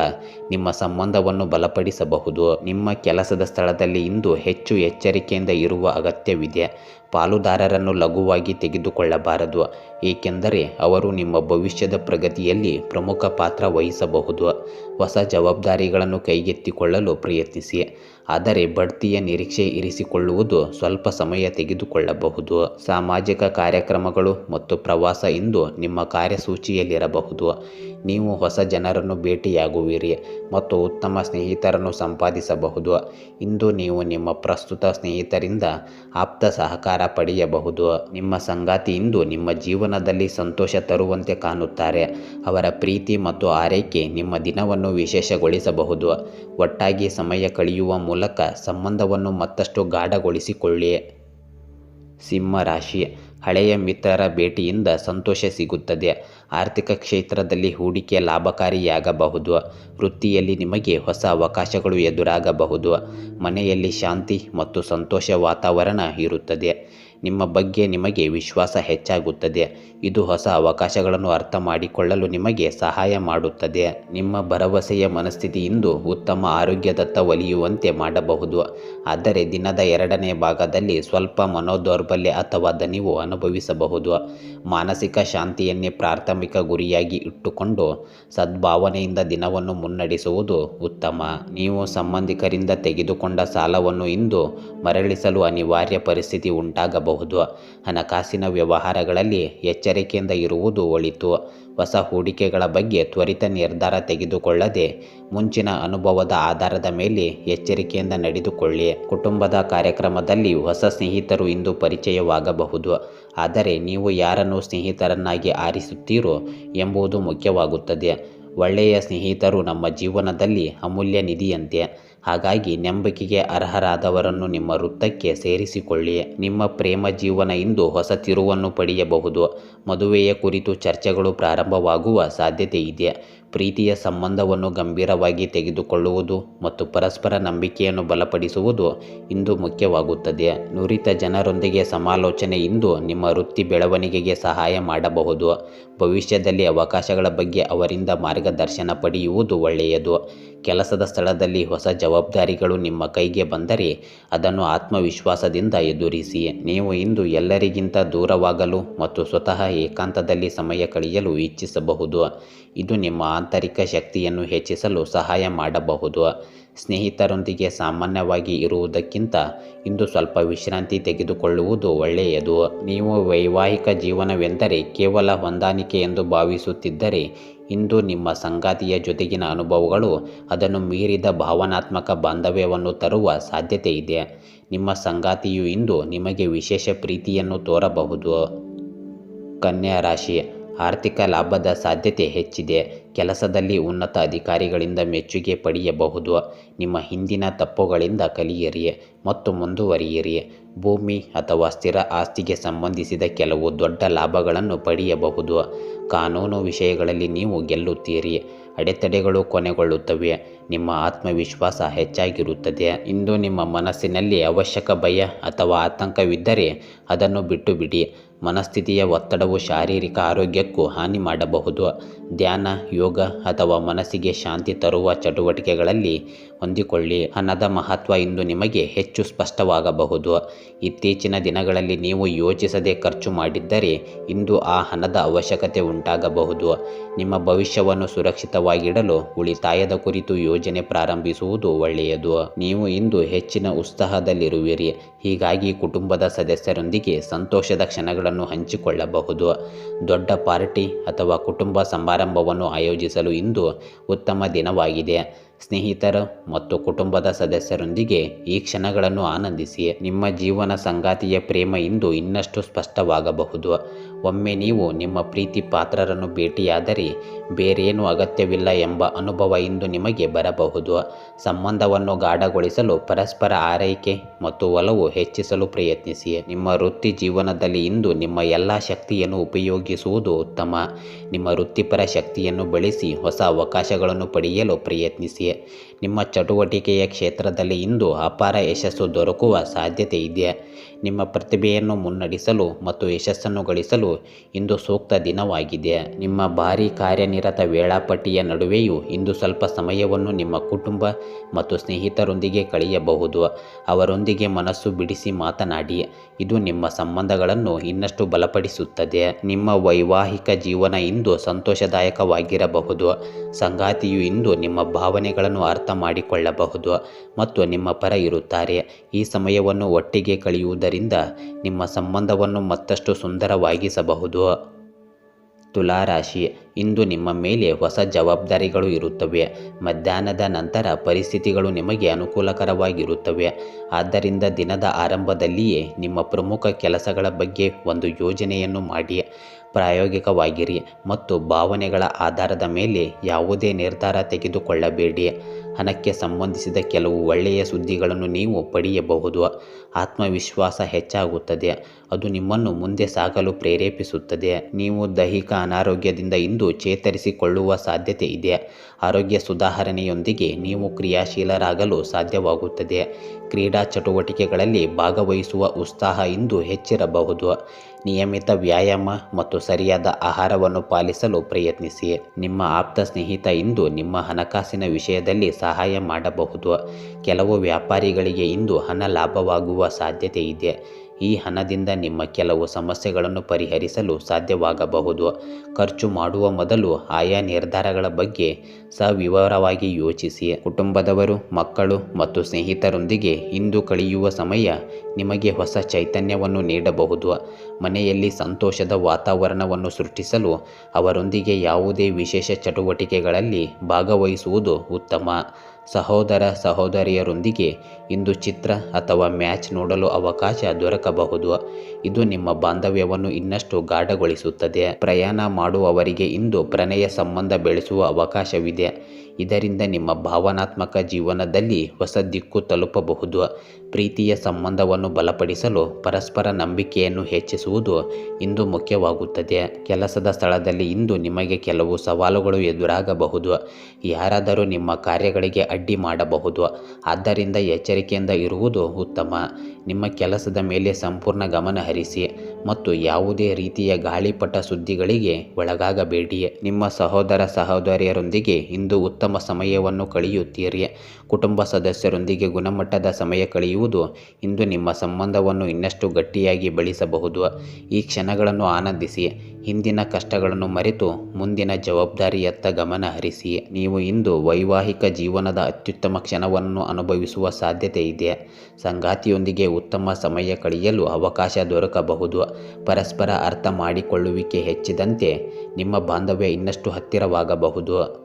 ನಿಮ್ಮ ಸಂಬಂಧವನ್ನು ಬಲಪಡಿಸಬಹುದು. ನಿಮ್ಮ ಕೆಲಸದ ಸ್ಥಳದಲ್ಲಿ ಇಂದು ಹೆಚ್ಚು ಎಚ್ಚರಿಕೆಯಿಂದ ಇರುವ ಅಗತ್ಯವಿದೆ. ಪಾಲುದಾರರನ್ನು ಲಘುವಾಗಿ ತೆಗೆದುಕೊಳ್ಳಬಾರದು, ಏಕೆಂದರೆ ಅವರು ನಿಮ್ಮ ಭವಿಷ್ಯದ ಪ್ರಗತಿಯಲ್ಲಿ ಪ್ರಮುಖ ಪಾತ್ರ ವಹಿಸಬಹುದು. ಹೊಸ ಜವಾಬ್ದಾರಿಗಳನ್ನು ಕೈಗೆತ್ತಿಕೊಳ್ಳಲು ಪ್ರಯತ್ನಿಸಿ. ಆದರೆ ಬಡ್ತಿಯ ನಿರೀಕ್ಷೆ ಇರಿಸಿಕೊಳ್ಳುವುದು ಸ್ವಲ್ಪ ಸಮಯ ತೆಗೆದುಕೊಳ್ಳಬಹುದು. ಸಾಮಾಜಿಕ ಕಾರ್ಯಕ್ರಮಗಳು ಮತ್ತು ಪ್ರವಾಸ ಇಂದು ನಿಮ್ಮ ಕಾರ್ಯಸೂಚಿಯಲ್ಲಿರಬಹುದು. ನೀವು ಹೊಸ ಜನರನ್ನು ಭೇಟಿಯಾಗುವಿರಿ ಮತ್ತು ಉತ್ತಮ ಸ್ನೇಹಿತರನ್ನು ಸಂಪಾದಿಸಬಹುದು. ಇಂದು ನೀವು ನಿಮ್ಮ ಪ್ರಸ್ತುತ ಸ್ನೇಹಿತರಿಂದ ಆಪ್ತ ಸಹಕಾರ ಪಡೆಯಬಹುದು. ನಿಮ್ಮ ಸಂಗಾತಿ ಇಂದು ನಿಮ್ಮ ಜೀವನದಲ್ಲಿ ಸಂತೋಷ ತರುವಂತೆ ಕಾಣುತ್ತಾರೆ. ಅವರ ಪ್ರೀತಿ ಮತ್ತು ಆರೈಕೆ ನಿಮ್ಮ ದಿನವನ್ನು ವಿಶೇಷಗೊಳಿಸಬಹುದು. ಒಟ್ಟಾಗಿ ಸಮಯ ಕಳೆಯುವ ಮೂಲಕ ಸಂಬಂಧವನ್ನು ಮತ್ತಷ್ಟು ಗಾಢಗೊಳಿಸಿಕೊಳ್ಳಿ. ಸಿಂಹ ರಾಶಿ ಹಳೆಯ ಮಿತ್ರರ ಭೇಟಿಯಿಂದ ಸಂತೋಷ ಸಿಗುತ್ತದೆ. ಆರ್ಥಿಕ ಕ್ಷೇತ್ರದಲ್ಲಿ ಹೂಡಿಕೆ ಲಾಭಕಾರಿಯಾಗಬಹುದು. ವೃತ್ತಿಯಲ್ಲಿ ನಿಮಗೆ ಹೊಸ ಅವಕಾಶಗಳು ಎದುರಾಗಬಹುದು. ಮನೆಯಲ್ಲಿ ಶಾಂತಿ ಮತ್ತು ಸಂತೋಷ ವಾತಾವರಣ ಇರುತ್ತದೆ. ನಿಮ್ಮ ಬಗ್ಗೆ ನಿಮಗೆ ವಿಶ್ವಾಸ ಹೆಚ್ಚಾಗುತ್ತದೆ. ಇದು ಹೊಸ ಅವಕಾಶಗಳನ್ನು ಅರ್ಥ ಮಾಡಿಕೊಳ್ಳಲು ನಿಮಗೆ ಸಹಾಯ ಮಾಡುತ್ತದೆ. ನಿಮ್ಮ ಭರವಸೆಯ ಮನಸ್ಥಿತಿ ಇಂದು ಉತ್ತಮ ಆರೋಗ್ಯದತ್ತ ಒಲಿಯುವಂತೆ ಮಾಡಬಹುದು. ಆದರೆ ದಿನದ ಎರಡನೇ ಭಾಗದಲ್ಲಿ ಸ್ವಲ್ಪ ಮನೋದೌರ್ಬಲ್ಯ ಅಥವಾ ದಣಿವು ಅನುಭವಿಸಬಹುದು. ಮಾನಸಿಕ ಶಾಂತಿಯನ್ನೇ ಪ್ರಾಥಮಿಕ ಗುರಿಯಾಗಿ ಇಟ್ಟುಕೊಂಡು ಸದ್ಭಾವನೆಯಿಂದ ದಿನವನ್ನು ಮುನ್ನಡೆಸುವುದು ಉತ್ತಮ. ನೀವು ಸಂಬಂಧಿಕರಿಂದ ತೆಗೆದುಕೊಂಡ ಸಾಲವನ್ನು ಇಂದು ಮರಳಿಸಲು ಅನಿವಾರ್ಯ ಪರಿಸ್ಥಿತಿ ಉಂಟಾಗಬಹುದು. ಹಣಕಾಸಿನ ವ್ಯವಹಾರಗಳಲ್ಲಿ ಎಚ್ಚರಿಕೆಯಿಂದ ಇರುವುದು ಒಳಿತು. ಹೊಸ ಹೂಡಿಕೆಗಳ ಬಗ್ಗೆ ತ್ವರಿತ ನಿರ್ಧಾರ ತೆಗೆದುಕೊಳ್ಳದೆ ಮುಂಚಿನ ಅನುಭವದ ಆಧಾರದ ಮೇಲೆ ಎಚ್ಚರಿಕೆಯಿಂದ ನಡೆದುಕೊಳ್ಳಿ. ಕುಟುಂಬದ ಕಾರ್ಯಕ್ರಮದಲ್ಲಿ ಹೊಸ ಸ್ನೇಹಿತರು ಇಂದು ಪರಿಚಯವಾಗಬಹುದು. ಆದರೆ ನೀವು ಯಾರನ್ನು ಸ್ನೇಹಿತರನ್ನಾಗಿ ಆರಿಸುತ್ತೀರೋ ಎಂಬುದು ಮುಖ್ಯವಾಗುತ್ತದೆ. ಒಳ್ಳೆಯ ಸ್ನೇಹಿತರು ನಮ್ಮ ಜೀವನದಲ್ಲಿ ಅಮೂಲ್ಯ ನಿಧಿಯಂತೆ. ಹಾಗಾಗಿ ನಂಬಿಕೆಗೆ ಅರ್ಹರಾದವರನ್ನು ನಿಮ್ಮ ವೃತ್ತಕ್ಕೆ ಸೇರಿಸಿಕೊಳ್ಳಿ. ನಿಮ್ಮ ಪ್ರೇಮ ಜೀವನ ಇಂದು ಹೊಸ ತಿರುವನ್ನು ಪಡೆಯಬಹುದು. ಮದುವೆಯ ಕುರಿತು ಚರ್ಚೆಗಳು ಪ್ರಾರಂಭವಾಗುವ ಸಾಧ್ಯತೆ ಇದೆ. ಪ್ರೀತಿಯ ಸಂಬಂಧವನ್ನು ಗಂಭೀರವಾಗಿ ತೆಗೆದುಕೊಳ್ಳುವುದು ಮತ್ತು ಪರಸ್ಪರ ನಂಬಿಕೆಯನ್ನು ಬಲಪಡಿಸುವುದು ಇಂದು ಮುಖ್ಯವಾಗುತ್ತದೆ. ನುರಿತ ಜನರೊಂದಿಗೆ ಸಮಾಲೋಚನೆ ಇಂದು ನಿಮ್ಮ ವೃತ್ತಿ ಬೆಳವಣಿಗೆಗೆ ಸಹಾಯ ಮಾಡಬಹುದು. ಭವಿಷ್ಯದಲ್ಲಿ ಅವಕಾಶಗಳ ಬಗ್ಗೆ ಅವರಿಂದ ಮಾರ್ಗದರ್ಶನ ಪಡೆಯುವುದು ಒಳ್ಳೆಯದು. ಕೆಲಸದ ಸ್ಥಳದಲ್ಲಿ ಹೊಸ ಜವಾಬ್ದಾರಿಗಳು ನಿಮ್ಮ ಕೈಗೆ ಬಂದರೆ ಅದನ್ನು ಆತ್ಮವಿಶ್ವಾಸದಿಂದ ಎದುರಿಸಿ. ನೀವು ಇಂದು ಎಲ್ಲರಿಗಿಂತ ದೂರವಾಗಲು ಮತ್ತು ಸ್ವತಃ ಏಕಾಂತದಲ್ಲಿ ಸಮಯ ಕಳೆಯಲು ಇಚ್ಛಿಸಬಹುದು. ಇದು ನಿಮ್ಮ ಆಂತರಿಕ ಶಕ್ತಿಯನ್ನು ಹೆಚ್ಚಿಸಲು ಸಹಾಯ ಮಾಡಬಹುದು. ಸ್ನೇಹಿತರೊಂದಿಗೆ ಸಾಮಾನ್ಯವಾಗಿ ಇರುವುದಕ್ಕಿಂತ ಇಂದು ಸ್ವಲ್ಪ ವಿಶ್ರಾಂತಿ ತೆಗೆದುಕೊಳ್ಳುವುದು ಒಳ್ಳೆಯದು. ನೀವು ವೈವಾಹಿಕ ಜೀವನವೆಂದರೆ ಕೇವಲ ಹೊಂದಾಣಿಕೆ ಎಂದು ಭಾವಿಸುತ್ತಿದ್ದರೆ ಇಂದು ನಿಮ್ಮ ಸಂಗಾತಿಯ ಜೊತೆಗಿನ ಅನುಭವಗಳು ಅದನ್ನು ಮೀರಿದ ಭಾವನಾತ್ಮಕ ಬಾಂಧವ್ಯವನ್ನು ತರುವ ಸಾಧ್ಯತೆ ಇದೆ. ನಿಮ್ಮ ಸಂಗಾತಿಯು ಇಂದು ನಿಮಗೆ ವಿಶೇಷ ಪ್ರೀತಿಯನ್ನು ತೋರಬಹುದು. ಕನ್ಯಾ ರಾಶಿ, ಆರ್ಥಿಕ ಲಾಭದ ಸಾಧ್ಯತೆ ಹೆಚ್ಚಿದೆ. ಕೆಲಸದಲ್ಲಿ ಉನ್ನತ ಅಧಿಕಾರಿಗಳಿಂದ ಮೆಚ್ಚುಗೆ ಪಡೆಯಬಹುದು. ನಿಮ್ಮ ಹಿಂದಿನ ತಪ್ಪುಗಳಿಂದ ಕಲಿಯಿರಿ ಮತ್ತು ಮುಂದುವರಿಯಿರಿ. ಭೂಮಿ ಅಥವಾ ಸ್ಥಿರ ಆಸ್ತಿಗೆ ಸಂಬಂಧಿಸಿದ ಕೆಲವು ದೊಡ್ಡ ಲಾಭಗಳನ್ನು ಪಡೆಯಬಹುದು. ಕಾನೂನು ವಿಷಯಗಳಲ್ಲಿ ನೀವು ಗೆಲ್ಲುತ್ತೀರಿ. ಅಡೆತಡೆಗಳು ಕೊನೆಗೊಳ್ಳುತ್ತವೆ. ನಿಮ್ಮ ಆತ್ಮವಿಶ್ವಾಸ ಹೆಚ್ಚಾಗಿರುತ್ತದೆ. ಇಂದು ನಿಮ್ಮ ಮನಸ್ಸಿನಲ್ಲಿ ಅವಶ್ಯಕ ಭಯ ಅಥವಾ ಆತಂಕವಿದ್ದರೆ ಅದನ್ನು ಬಿಟ್ಟು ಬಿಡಿ ಮನಸ್ಥಿತಿಯ ಒತ್ತಡವು ಶಾರೀರಿಕ ಆರೋಗ್ಯಕ್ಕೂ ಹಾನಿ ಮಾಡಬಹುದು. ಧ್ಯಾನ, ಯೋಗ ಅಥವಾ ಮನಸ್ಸಿಗೆ ಶಾಂತಿ ತರುವ ಚಟುವಟಿಕೆಗಳಲ್ಲಿ ಹೊಂದಿಕೊಳ್ಳಿ. ಹಣದ ಮಹತ್ವ ಇಂದು ನಿಮಗೆ ಹೆಚ್ಚು ಸ್ಪಷ್ಟವಾಗಬಹುದು. ಇತ್ತೀಚಿನ ದಿನಗಳಲ್ಲಿ ನೀವು ಯೋಚಿಸದೆ ಖರ್ಚು ಮಾಡಿದ್ದರೆ ಇಂದು ಆ ಹಣದ ಅವಶ್ಯಕತೆ ಉಂಟಾಗಬಹುದು. ನಿಮ್ಮ ಭವಿಷ್ಯವನ್ನು ಸುರಕ್ಷಿತವಾಗಿಡಲು ಉಳಿತಾಯದ ಕುರಿತು ಯೋಜನೆ ಪ್ರಾರಂಭಿಸುವುದು ಒಳ್ಳೆಯದು. ನೀವು ಇಂದು ಹೆಚ್ಚಿನ ಉತ್ಸಾಹದಲ್ಲಿರುವಿರಿ. ಹೀಗಾಗಿ ಕುಟುಂಬದ ಸದಸ್ಯರೊಂದಿಗೆ ಸಂತೋಷದ ಕ್ಷಣಗಳನ್ನು ಹಂಚಿಕೊಳ್ಳಬಹುದು. ದೊಡ್ಡ ಪಾರ್ಟಿ ಅಥವಾ ಕುಟುಂಬ ಸಮಾರಂಭವನ್ನು ಆಯೋಜಿಸಲು ಇಂದು ಉತ್ತಮ ದಿನವಾಗಿದೆ. ಸ್ನೇಹಿತರು ಮತ್ತು ಕುಟುಂಬದ ಸದಸ್ಯರೊಂದಿಗೆ ಈ ಕ್ಷಣಗಳನ್ನು ಆನಂದಿಸಿ. ನಿಮ್ಮ ಜೀವನ ಸಂಗಾತಿಯ ಪ್ರೇಮ ಇಂದು ಇನ್ನಷ್ಟು ಸ್ಪಷ್ಟವಾಗಬಹುದು. ಒಮ್ಮೆ ನೀವು ನಿಮ್ಮ ಪ್ರೀತಿ ಪಾತ್ರರನ್ನು ಭೇಟಿಯಾದರೆ ಬೇರೇನೂ ಅಗತ್ಯವಿಲ್ಲ ಎಂಬ ಅನುಭವ ಇಂದು ನಿಮಗೆ ಬರಬಹುದು. ಸಂಬಂಧವನ್ನು ಗಾಢಗೊಳಿಸಲು ಪರಸ್ಪರ ಆರೈಕೆ ಮತ್ತು ಒಲವು ಹೆಚ್ಚಿಸಲು ಪ್ರಯತ್ನಿಸಿ. ನಿಮ್ಮ ವೃತ್ತಿ ಜೀವನದಲ್ಲಿ ಇಂದು ನಿಮ್ಮ ಎಲ್ಲ ಶಕ್ತಿಯನ್ನು ಉಪಯೋಗಿಸುವುದು ಉತ್ತಮ. ನಿಮ್ಮ ವೃತ್ತಿಪರ ಶಕ್ತಿಯನ್ನು ಬಳಸಿ ಹೊಸ ಅವಕಾಶಗಳನ್ನು ಪಡೆಯಲು ಪ್ರಯತ್ನಿಸಿ. ನಿಮ್ಮ ಚಟುವಟಿಕೆಯ ಕ್ಷೇತ್ರದಲ್ಲಿ ಇಂದು ಅಪಾರ ಯಶಸ್ಸು ದೊರಕುವ ಸಾಧ್ಯತೆ ಇದೆ. ನಿಮ್ಮ ಪ್ರತಿಭೆಯನ್ನು ಮುನ್ನಡೆಸಲು ಮತ್ತು ಯಶಸ್ಸನ್ನು ಗಳಿಸಲು ಇಂದು ಸೂಕ್ತ ದಿನವಾಗಿದೆ. ನಿಮ್ಮ ಭಾರೀ ಕಾರ್ಯನಿರತ ವೇಳಾಪಟ್ಟಿಯ ನಡುವೆಯೂ ಇಂದು ಸ್ವಲ್ಪ ಸಮಯವನ್ನು ನಿಮ್ಮ ಕುಟುಂಬ ಮತ್ತು ಸ್ನೇಹಿತರೊಂದಿಗೆ ಕಳೆಯಬಹುದು. ಅವರೊಂದಿಗೆ ಮನಸ್ಸು ಬಿಡಿಸಿ ಮಾತನಾಡಿ, ಇದು ನಿಮ್ಮ ಸಂಬಂಧಗಳನ್ನು ಇನ್ನಷ್ಟು ಬಲಪಡಿಸುತ್ತದೆ. ನಿಮ್ಮ ವೈವಾಹಿಕ ಜೀವನ ಇಂದು ಸಂತೋಷದಾಯಕವಾಗಿರಬಹುದು. ಸಂಗಾತಿಯು ಇಂದು ನಿಮ್ಮ ಭಾವನೆಗಳನ್ನು ಅರ್ಥ ಮಾಡಿಕೊಳ್ಳಬಹುದು ಮತ್ತು ನಿಮ್ಮ ಪರ ಇರುತ್ತಾರೆ. ಈ ಸಮಯವನ್ನು ಒಟ್ಟಿಗೆ ಕಳೆಯುವುದರಿಂದ ನಿಮ್ಮ ಸಂಬಂಧವನ್ನು ಮತ್ತಷ್ಟು ಸುಂದರವಾಗಿಸಬಹುದು. ತುಲಾರಾಶಿ, ಇಂದು ನಿಮ್ಮ ಮೇಲೆ ಹೊಸ ಜವಾಬ್ದಾರಿಗಳು ಇರುತ್ತವೆ. ಮಧ್ಯಾಹ್ನದ ನಂತರ ಪರಿಸ್ಥಿತಿಗಳು ನಿಮಗೆ ಅನುಕೂಲಕರವಾಗಿರುತ್ತವೆ. ಆದ್ದರಿಂದ ದಿನದ ಆರಂಭದಲ್ಲಿಯೇ ನಿಮ್ಮ ಪ್ರಮುಖ ಕೆಲಸಗಳ ಬಗ್ಗೆ ಒಂದು ಯೋಜನೆಯನ್ನು ಮಾಡಿ. ಪ್ರಾಯೋಗಿಕವಾಗಿರಿ ಮತ್ತು ಭಾವನೆಗಳ ಆಧಾರದ ಮೇಲೆ ಯಾವುದೇ ನಿರ್ಧಾರ ತೆಗೆದುಕೊಳ್ಳಬೇಡಿ. ಹಣಕ್ಕೆ ಸಂಬಂಧಿಸಿದ ಕೆಲವು ಒಳ್ಳೆಯ ಸುದ್ದಿಗಳನ್ನು ನೀವು ಪಡೆಯಬಹುದು. ಆತ್ಮವಿಶ್ವಾಸ ಹೆಚ್ಚಾಗುತ್ತದೆ. ಅದು ನಿಮ್ಮನ್ನು ಮುಂದೆ ಸಾಗಲು ಪ್ರೇರೇಪಿಸುತ್ತದೆ. ನೀವು ದೈಹಿಕ ಅನಾರೋಗ್ಯದಿಂದ ಇಂದು ಚೇತರಿಸಿಕೊಳ್ಳುವ ಸಾಧ್ಯತೆ ಇದೆ. ಆರೋಗ್ಯ ಸುಧಾರಣೆಯೊಂದಿಗೆ ನೀವು ಕ್ರಿಯಾಶೀಲರಾಗಲು ಸಾಧ್ಯವಾಗುತ್ತದೆ. ಕ್ರೀಡಾ ಚಟುವಟಿಕೆಗಳಲ್ಲಿ ಭಾಗವಹಿಸುವ ಉತ್ಸಾಹ ಇಂದು ಹೆಚ್ಚಿರಬಹುದು. ನಿಯಮಿತ ವ್ಯಾಯಾಮ ಮತ್ತು ಸರಿಯಾದ ಆಹಾರವನ್ನು ಪಾಲಿಸಲು ಪ್ರಯತ್ನಿಸಿ. ನಿಮ್ಮ ಆಪ್ತ ಸ್ನೇಹಿತ ಇಂದು ನಿಮ್ಮ ಹಣಕಾಸಿನ ವಿಷಯದಲ್ಲಿ ಸಹಾಯ ಮಾಡಬಹುದು. ಕೆಲವು ವ್ಯಾಪಾರಿಗಳಿಗೆ ಇಂದು ಹಣ ಲಾಭವಾಗುವ ಸಾಧ್ಯತೆ ಇದೆ. ಈ ಹಣದಿಂದ ನಿಮ್ಮ ಕೆಲವು ಸಮಸ್ಯೆಗಳನ್ನು ಪರಿಹರಿಸಲು ಸಾಧ್ಯವಾಗಬಹುದು. ಖರ್ಚು ಮಾಡುವ ಮೊದಲು ಆಯಾ ನಿರ್ಧಾರಗಳ ಬಗ್ಗೆ ಸವಿವರವಾಗಿ ಯೋಚಿಸಿ. ಕುಟುಂಬದವರು, ಮಕ್ಕಳು ಮತ್ತು ಸ್ನೇಹಿತರೊಂದಿಗೆ ಇಂದು ಕಳೆಯುವ ಸಮಯ ನಿಮಗೆ ಹೊಸ ಚೈತನ್ಯವನ್ನು ನೀಡಬಹುದು. ಮನೆಯಲ್ಲಿ ಸಂತೋಷದ ವಾತಾವರಣವನ್ನು ಸೃಷ್ಟಿಸಲು ಅವರೊಂದಿಗೆ ಯಾವುದೇ ವಿಶೇಷ ಚಟುವಟಿಕೆಗಳಲ್ಲಿ ಭಾಗವಹಿಸುವುದು ಉತ್ತಮ. ಸಹೋದರ ಸಹೋದರಿಯರೊಂದಿಗೆ ಇಂದು ಚಿತ್ರ ಅಥವಾ ಮ್ಯಾಚ್ ನೋಡಲು ಅವಕಾಶ ದೊರಕಬಹುದು. ಇದು ನಿಮ್ಮ ಬಾಂಧವ್ಯವನ್ನು ಇನ್ನಷ್ಟು ಗಾಢಗೊಳಿಸುತ್ತದೆ. ಪ್ರಯಾಣ ಮಾಡುವವರಿಗೆ ಇಂದು ಪ್ರಣಯ ಸಂಬಂಧ ಬೆಳೆಸುವ ಅವಕಾಶವಿದೆ. ಇದರಿಂದ ನಿಮ್ಮ ಭಾವನಾತ್ಮಕ ಜೀವನದಲ್ಲಿ ಹೊಸ ದಿಕ್ಕು ತಲುಪಬಹುದು. ಪ್ರೀತಿಯ ಸಂಬಂಧವನ್ನು ಬಲಪಡಿಸಲು ಪರಸ್ಪರ ನಂಬಿಕೆಯನ್ನು ಹೆಚ್ಚಿಸುವುದು ಇಂದು ಮುಖ್ಯವಾಗುತ್ತದೆ. ಕೆಲಸದ ಸ್ಥಳದಲ್ಲಿ ಇಂದು ನಿಮಗೆ ಕೆಲವು ಸವಾಲುಗಳು ಎದುರಾಗಬಹುದು. ಯಾರಾದರೂ ನಿಮ್ಮ ಕಾರ್ಯಗಳಿಗೆ ಅಡ್ಡಿ ಮಾಡಬಹುದು. ಆದ್ದರಿಂದ ಎಚ್ಚರಿಕೆಯಿಂದ ಇರುವುದು ಉತ್ತಮ. ನಿಮ್ಮ ಕೆಲಸದ ಮೇಲೆ ಸಂಪೂರ್ಣ ಗಮನ ಹರಿಸಿ ಮತ್ತು ಯಾವುದೇ ರೀತಿಯ ಗಾಳಿಪಟ ಸುದ್ದಿಗಳಿಗೆ ಒಳಗಾಗಬೇಡಿ. ನಿಮ್ಮ ಸಹೋದರ ಸಹೋದರಿಯರೊಂದಿಗೆ ಇಂದು ಉತ್ತಮ ಸಮಯವನ್ನು ಕಳೆಯುತ್ತೀರಿ. ಕುಟುಂಬ ಸದಸ್ಯರೊಂದಿಗೆ ಗುಣಮಟ್ಟದ ಸಮಯ ಕಳೆಯುವುದು ಇಂದು ನಿಮ್ಮ ಸಂಬಂಧವನ್ನು ಇನ್ನಷ್ಟು ಗಟ್ಟಿಯಾಗಿ ಬೆಳೆಸಬಹುದು. ಈ ಕ್ಷಣಗಳನ್ನು ಆನಂದಿಸಿ, ಹಿಂದಿನ ಕಷ್ಟಗಳನ್ನು ಮರೆತು ಮುಂದಿನ ಜವಾಬ್ದಾರಿಯತ್ತ ಗಮನ ಹರಿಸಿ. ನೀವು ಇಂದು ವೈವಾಹಿಕ ಜೀವನದ ಅತ್ಯುತ್ತಮ ಕ್ಷಣವನ್ನು ಅನುಭವಿಸುವ ಸಾಧ್ಯತೆ ಇದೆ. ಸಂಗಾತಿಯೊಂದಿಗೆ ಉತ್ತಮ ಸಮಯ ಕಳೆಯಲು ಅವಕಾಶ ದೊರಕಬಹುದು. ಪರಸ್ಪರ ಅರ್ಥ ಮಾಡಿಕೊಳ್ಳುವಿಕೆ ಹೆಚ್ಚಿದಂತೆ ನಿಮ್ಮ ಬಾಂಧವ್ಯ ಇನ್ನಷ್ಟು ಹತ್ತಿರವಾಗಬಹುದು.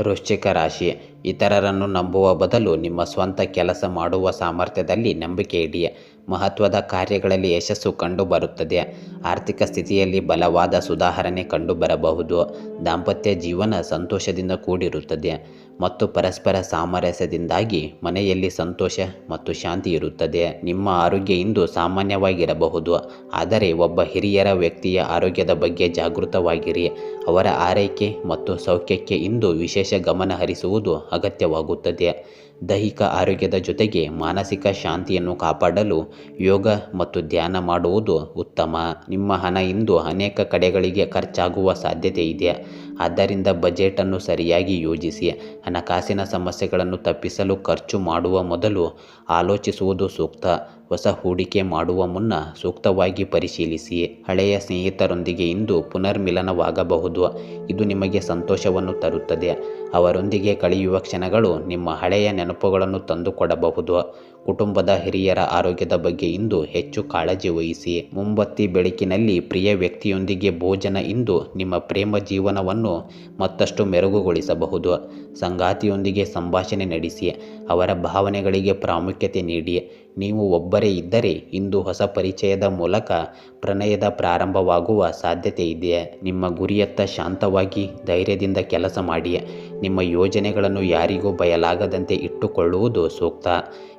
ವೃಶ್ಚಿಕ ರಾಶಿ. ಇತರರನ್ನು ನಂಬುವ ಬದಲು ನಿಮ್ಮ ಸ್ವಂತ ಕೆಲಸ ಮಾಡುವ ಸಾಮರ್ಥ್ಯದಲ್ಲಿ ನಂಬಿಕೆ ಇಡಿ. ಮಹತ್ವದ ಕಾರ್ಯಗಳಲ್ಲಿ ಯಶಸ್ಸು ಕಂಡುಬರುತ್ತದೆ. ಆರ್ಥಿಕ ಸ್ಥಿತಿಯಲ್ಲಿ ಬಲವಾದ ಸುಧಾರಣೆ ಕಂಡುಬರಬಹುದು. ದಾಂಪತ್ಯ ಜೀವನ ಸಂತೋಷದಿಂದ ಕೂಡಿರುತ್ತದೆ. ಮತ್ತು ಪರಸ್ಪರ ಸಾಮರಸ್ಯದಿಂದಾಗಿ ಮನೆಯಲ್ಲಿ ಸಂತೋಷ ಮತ್ತು ಶಾಂತಿ ಇರುತ್ತದೆ. ನಿಮ್ಮ ಆರೋಗ್ಯ ಇಂದು ಸಾಮಾನ್ಯವಾಗಿರಬಹುದು, ಆದರೆ ಒಬ್ಬ ಹಿರಿಯರ ವ್ಯಕ್ತಿಯ ಆರೋಗ್ಯದ ಬಗ್ಗೆ ಜಾಗೃತವಾಗಿರಿ. ಅವರ ಆರೈಕೆ ಮತ್ತು ಸೌಖ್ಯಕ್ಕೆ ಇಂದು ವಿಶೇಷ ಗಮನ ಹರಿಸುವುದು ಅಗತ್ಯವಾಗುತ್ತದೆ. ದೈಹಿಕ ಆರೋಗ್ಯದ ಜೊತೆಗೆ ಮಾನಸಿಕ ಶಾಂತಿಯನ್ನು ಕಾಪಾಡಲು ಯೋಗ ಮತ್ತು ಧ್ಯಾನ ಮಾಡುವುದು ಉತ್ತಮ. ನಿಮ್ಮ ಹಣ ಇಂದು ಅನೇಕ ಕಡೆಗಳಿಗೆ ಖರ್ಚಾಗುವ ಸಾಧ್ಯತೆ ಇದೆ ಆದ್ದರಿಂದ ಬಜೆಟನ್ನು ಸರಿಯಾಗಿ ಯೋಜಿಸಿ. ಹಣಕಾಸಿನ ಸಮಸ್ಯೆಗಳನ್ನು ತಪ್ಪಿಸಲು ಖರ್ಚು ಮಾಡುವ ಮೊದಲು ಆಲೋಚಿಸುವುದು ಸೂಕ್ತ. ಹೊಸ ಹೂಡಿಕೆ ಮಾಡುವ ಮುನ್ನ ಸೂಕ್ತವಾಗಿ ಪರಿಶೀಲಿಸಿ. ಹಳೆಯ ಸ್ನೇಹಿತರೊಂದಿಗೆ ಇಂದು ಪುನರ್ಮಿಲನವಾಗಬಹುದು. ಇದು ನಿಮಗೆ ಸಂತೋಷವನ್ನು ತರುತ್ತದೆ. ಅವರೊಂದಿಗೆ ಕಳೆಯುವ ಕ್ಷಣಗಳು ನಿಮ್ಮ ಹಳೆಯ ನೆನಪುಗಳನ್ನು ತಂದುಕೊಡಬಹುದು. ಕುಟುಂಬದ ಹಿರಿಯರ ಆರೋಗ್ಯದ ಬಗ್ಗೆ ಇಂದು ಹೆಚ್ಚು ಕಾಳಜಿ ವಹಿಸಿ. ಮುಂಬತ್ತಿ ಬೆಳಕಿನಲ್ಲಿ ಪ್ರಿಯ ವ್ಯಕ್ತಿಯೊಂದಿಗೆ ಭೋಜನ ಇಂದು ನಿಮ್ಮ ಪ್ರೇಮ ಜೀವನವನ್ನು ಮತ್ತಷ್ಟು ಮೆರುಗುಗೊಳಿಸಬಹುದು. ಸಂಗಾತಿಯೊಂದಿಗೆ ಸಂಭಾಷಣೆ ನಡೆಸಿ, ಅವರ ಭಾವನೆಗಳಿಗೆ ಪ್ರಾಮುಖ್ಯತೆ ನೀಡಿ. ನೀವು ಒಬ್ಬರೇ ಇದ್ದರೆ ಇಂದು ಹೊಸ ಪರಿಚಯದ ಮೂಲಕ ಪ್ರಣಯದ ಪ್ರಾರಂಭವಾಗುವ ಸಾಧ್ಯತೆ ಇದೆ. ನಿಮ್ಮ ಗುರಿಯತ್ತ ಶಾಂತವಾಗಿ, ಧೈರ್ಯದಿಂದ ಕೆಲಸ ಮಾಡಿ. ನಿಮ್ಮ ಯೋಜನೆಗಳನ್ನು ಯಾರಿಗೂ ಬಯಲಾಗದಂತೆ ಇಟ್ಟುಕೊಳ್ಳುವುದು ಸೂಕ್ತ.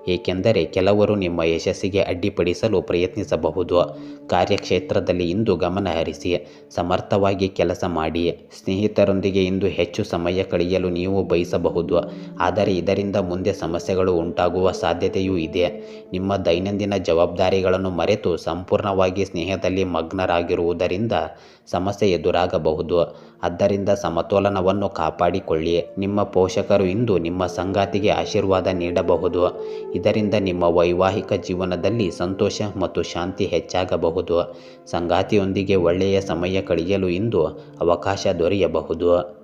ಏಕೆಂದರೆ ಕೆಲವರು ನಿಮ್ಮ ಯಶಸ್ಸಿಗೆ ಅಡ್ಡಿಪಡಿಸಲು ಪ್ರಯತ್ನಿಸಬಹುದು. ಕಾರ್ಯಕ್ಷೇತ್ರದಲ್ಲಿ ಇಂದು ಗಮನಹರಿಸಿ ಸಮರ್ಥವಾಗಿ ಕೆಲಸ ಮಾಡಿ. ಸ್ನೇಹಿತರೊಂದಿಗೆ ಇಂದು ಹೆಚ್ಚು ಸಮಯ ಕಳೆಯಲು ನೀವು ಬಯಸಬಹುದು. ಆದರೆ ಇದರಿಂದ ಮುಂದೆ ಸಮಸ್ಯೆಗಳು ಉಂಟಾಗುವ ಸಾಧ್ಯತೆಯೂ ಇದೆ. ನಿಮ್ಮ ದೈನಂದಿನ ಜವಾಬ್ದಾರಿಗಳನ್ನು ಮರೆತು ಸಂಪೂರ್ಣವಾಗಿ ಸ್ನೇಹದಲ್ಲಿ ಮಗ್ನರಾಗಿರುವುದರಿಂದ ಸಮಸ್ಯೆ ಎದುರಾಗಬಹುದು. ಆದ್ದರಿಂದ ಸಮತೋಲನವನ್ನು ಕಾಪಾಡಿಕೊಳ್ಳಿ. ನಿಮ್ಮ ಪೋಷಕರು ಇಂದು ನಿಮ್ಮ ಸಂಗಾತಿಗೆ ಆಶೀರ್ವಾದ ನೀಡಬಹುದು. ಇದರಿಂದ ನಿಮ್ಮ ವೈವಾಹಿಕ ಜೀವನದಲ್ಲಿ ಸಂತೋಷ ಮತ್ತು ಶಾಂತಿ ಹೆಚ್ಚಾಗಬಹುದು. ಸಂಗಾತಿಯೊಂದಿಗೆ ಒಳ್ಳೆಯ ಸಮಯ ಕಳೆಯಲು ಇಂದು ಅವಕಾಶ ದೊರೆಯಬಹುದು.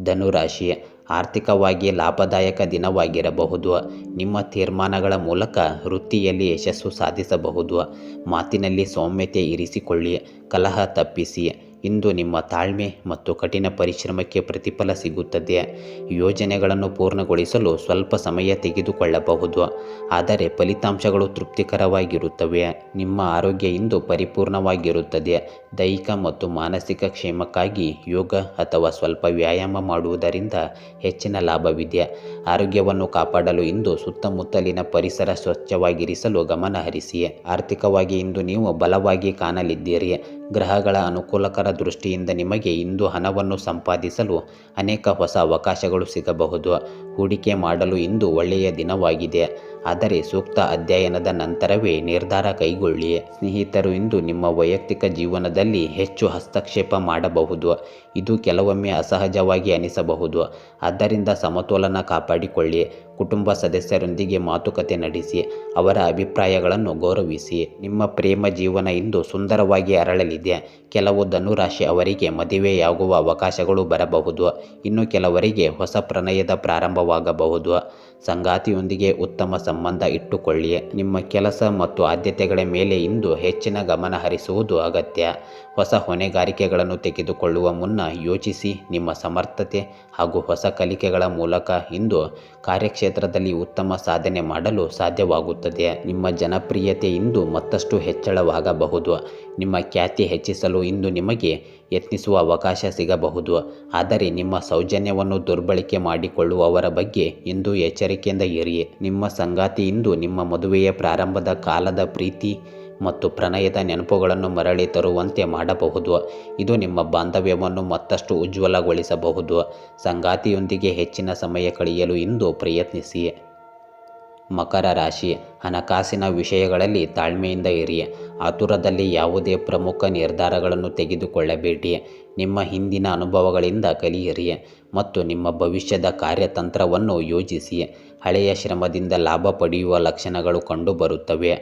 ಧನುರಾಶಿ ಆರ್ಥಿಕವಾಗಿ ಲಾಭದಾಯಕ ದಿನವಾಗಿರಬಹುದು. ನಿಮ್ಮ ತೀರ್ಮಾನಗಳ ಮೂಲಕ ವೃತ್ತಿಯಲ್ಲಿ ಯಶಸ್ಸು ಸಾಧಿಸಬಹುದು. ಮಾತಿನಲ್ಲಿ ಸೌಮ್ಯತೆ ಇರಿಸಿಕೊಳ್ಳಿ. ಕಲಹ ತಪ್ಪಿಸಿ. ಇಂದು ನಿಮ್ಮ ತಾಳ್ಮೆ ಮತ್ತು ಕಠಿಣ ಪರಿಶ್ರಮಕ್ಕೆ ಪ್ರತಿಫಲ ಸಿಗುತ್ತದೆ. ಯೋಜನೆಗಳನ್ನು ಪೂರ್ಣಗೊಳಿಸಲು ಸ್ವಲ್ಪ ಸಮಯ ತೆಗೆದುಕೊಳ್ಳಬಹುದು. ಆದರೆ ಫಲಿತಾಂಶಗಳು ತೃಪ್ತಿಕರವಾಗಿರುತ್ತವೆ. ನಿಮ್ಮ ಆರೋಗ್ಯ ಇಂದು ಪರಿಪೂರ್ಣವಾಗಿರುತ್ತದೆ. ದೈಹಿಕ ಮತ್ತು ಮಾನಸಿಕ ಕ್ಷೇಮಕ್ಕಾಗಿ ಯೋಗ ಅಥವಾ ಸ್ವಲ್ಪ ವ್ಯಾಯಾಮ ಮಾಡುವುದರಿಂದ ಹೆಚ್ಚಿನ ಲಾಭವಿದೆ. ಆರೋಗ್ಯವನ್ನು ಕಾಪಾಡಲು ಇಂದು ಸುತ್ತಮುತ್ತಲಿನ ಪರಿಸರ ಸ್ವಚ್ಛವಾಗಿರಿಸಲು ಗಮನಹರಿಸಿ. ಆರ್ಥಿಕವಾಗಿ ಇಂದು ನೀವು ಬಲವಾಗಿ ಕಾಣಲಿದ್ದೀರಿ. ಗ್ರಹಗಳ ಅನುಕೂಲಕರ ದೃಷ್ಟಿಯಿಂದ ನಿಮಗೆ ಇಂದು ಹಣವನ್ನು ಸಂಪಾದಿಸಲು ಅನೇಕ ಹೊಸ ಅವಕಾಶಗಳು ಸಿಗಬಹುದು. ಹೂಡಿಕೆ ಮಾಡಲು ಇಂದು ಒಳ್ಳೆಯ ದಿನವಾಗಿದೆ. ಆದರೆ ಸೂಕ್ತ ಅಧ್ಯಯನದ ನಂತರವೇ ನಿರ್ಧಾರ ಕೈಗೊಳ್ಳಿ. ಸ್ನೇಹಿತರು, ಇಂದು ನಿಮ್ಮ ವೈಯಕ್ತಿಕ ಜೀವನದಲ್ಲಿ ಹೆಚ್ಚು ಹಸ್ತಕ್ಷೇಪ ಮಾಡಬಹುದು. ಇದು ಕೆಲವೊಮ್ಮೆ ಅಸಹಜವಾಗಿ ಅನಿಸಬಹುದು. ಆದ್ದರಿಂದ ಸಮತೋಲನ ಕಾಪಾಡಿಕೊಳ್ಳಿ. ಕುಟುಂಬ ಸದಸ್ಯರೊಂದಿಗೆ ಮಾತುಕತೆ ನಡೆಸಿ. ಅವರ ಅಭಿಪ್ರಾಯಗಳನ್ನು ಗೌರವಿಸಿ. ನಿಮ್ಮ ಪ್ರೇಮ ಜೀವನ ಇಂದು ಸುಂದರವಾಗಿ ಅರಳಲಿದೆ. ಕೆಲವು ಧನುರಾಶಿ ಅವರಿಗೆ ಮದುವೆಯಾಗುವ ಅವಕಾಶಗಳು ಬರಬಹುದು. ಇನ್ನು ಕೆಲವರಿಗೆ ಹೊಸ ಪ್ರಣಯದ ಪ್ರಾರಂಭವಾಗಬಹುದು. ಸಂಗಾತಿಯೊಂದಿಗೆ ಉತ್ತಮ ಸಂಬಂಧ ಇಟ್ಟುಕೊಳ್ಳಿ ನಿಮ್ಮ ಕೆಲಸ ಮತ್ತು ಆದ್ಯತೆಗಳ ಮೇಲೆ ಇಂದು ಹೆಚ್ಚಿನ ಗಮನ ಹರಿಸುವುದು ಅಗತ್ಯ. ಹೊಸ ಹೊಣೆಗಾರಿಕೆಗಳನ್ನು ತೆಗೆದುಕೊಳ್ಳುವ ಮುನ್ನ ಯೋಚಿಸಿ ನಿಮ್ಮ ಸಮರ್ಥತೆ ಹಾಗೂ ಹೊಸ ಕಲಿಕೆಗಳ ಮೂಲಕ ಇಂದು ಕಾರ್ಯಕ್ಷೇತ್ರದಲ್ಲಿ ಉತ್ತಮ ಸಾಧನೆ ಮಾಡಲು ಸಾಧ್ಯವಾಗುತ್ತದೆ. ನಿಮ್ಮ ಜನಪ್ರಿಯತೆ ಇಂದು ಮತ್ತಷ್ಟು ಹೆಚ್ಚಳವಾಗಬಹುದು. ನಿಮ್ಮ ಖ್ಯಾತಿ ಹೆಚ್ಚಿಸಲು ಇಂದು ನಿಮಗೆ ಯತ್ನಿಸುವ ಅವಕಾಶ ಸಿಗಬಹುದು. ಆದರೆ ನಿಮ್ಮ ಸೌಜನ್ಯವನ್ನು ದುರ್ಬಳಕೆ ಮಾಡಿಕೊಳ್ಳುವವರ ಬಗ್ಗೆ ಇಂದು ಎಚ್ಚರಿಕೆಯಿಂದ ಇರಿ. ನಿಮ್ಮ ಸಂಗಾತಿ ಇಂದು ನಿಮ್ಮ ಮದುವೆಯ ಪ್ರಾರಂಭದ ಕಾಲದ ಪ್ರೀತಿ ಮತ್ತು ಪ್ರಣಯದ ನೆನಪುಗಳನ್ನು ಮರಳಿ ತರುವಂತೆ ಮಾಡಬಹುದು. ಇದು ನಿಮ್ಮ ಬಾಂಧವ್ಯವನ್ನು ಮತ್ತಷ್ಟು ಉಜ್ವಲಗೊಳಿಸಬಹುದು. ಸಂಗಾತಿಯೊಂದಿಗೆ ಹೆಚ್ಚಿನ ಸಮಯ ಕಳೆಯಲು ಇಂದು ಪ್ರಯತ್ನಿಸಿ. ಮಕರ ರಾಶಿ, ಹಣಕಾಸಿನ ವಿಷಯಗಳಲ್ಲಿ ತಾಳ್ಮೆಯಿಂದ ಇರಿ. ಆತುರದಲ್ಲಿ ಯಾವುದೇ ಪ್ರಮುಖ ನಿರ್ಧಾರಗಳನ್ನು ತೆಗೆದುಕೊಳ್ಳಬೇಡಿ. ನಿಮ್ಮ ಹಿಂದಿನ ಅನುಭವಗಳಿಂದ ಕಲಿಯಿರಿ ಮತ್ತು ನಿಮ್ಮ ಭವಿಷ್ಯದ ಕಾರ್ಯತಂತ್ರವನ್ನು ಯೋಜಿಸಿ. ಹಳೆಯ ಶ್ರಮದಿಂದ ಲಾಭ ಪಡೆಯುವ ಲಕ್ಷಣಗಳು ಕಂಡುಬರುತ್ತವೆ.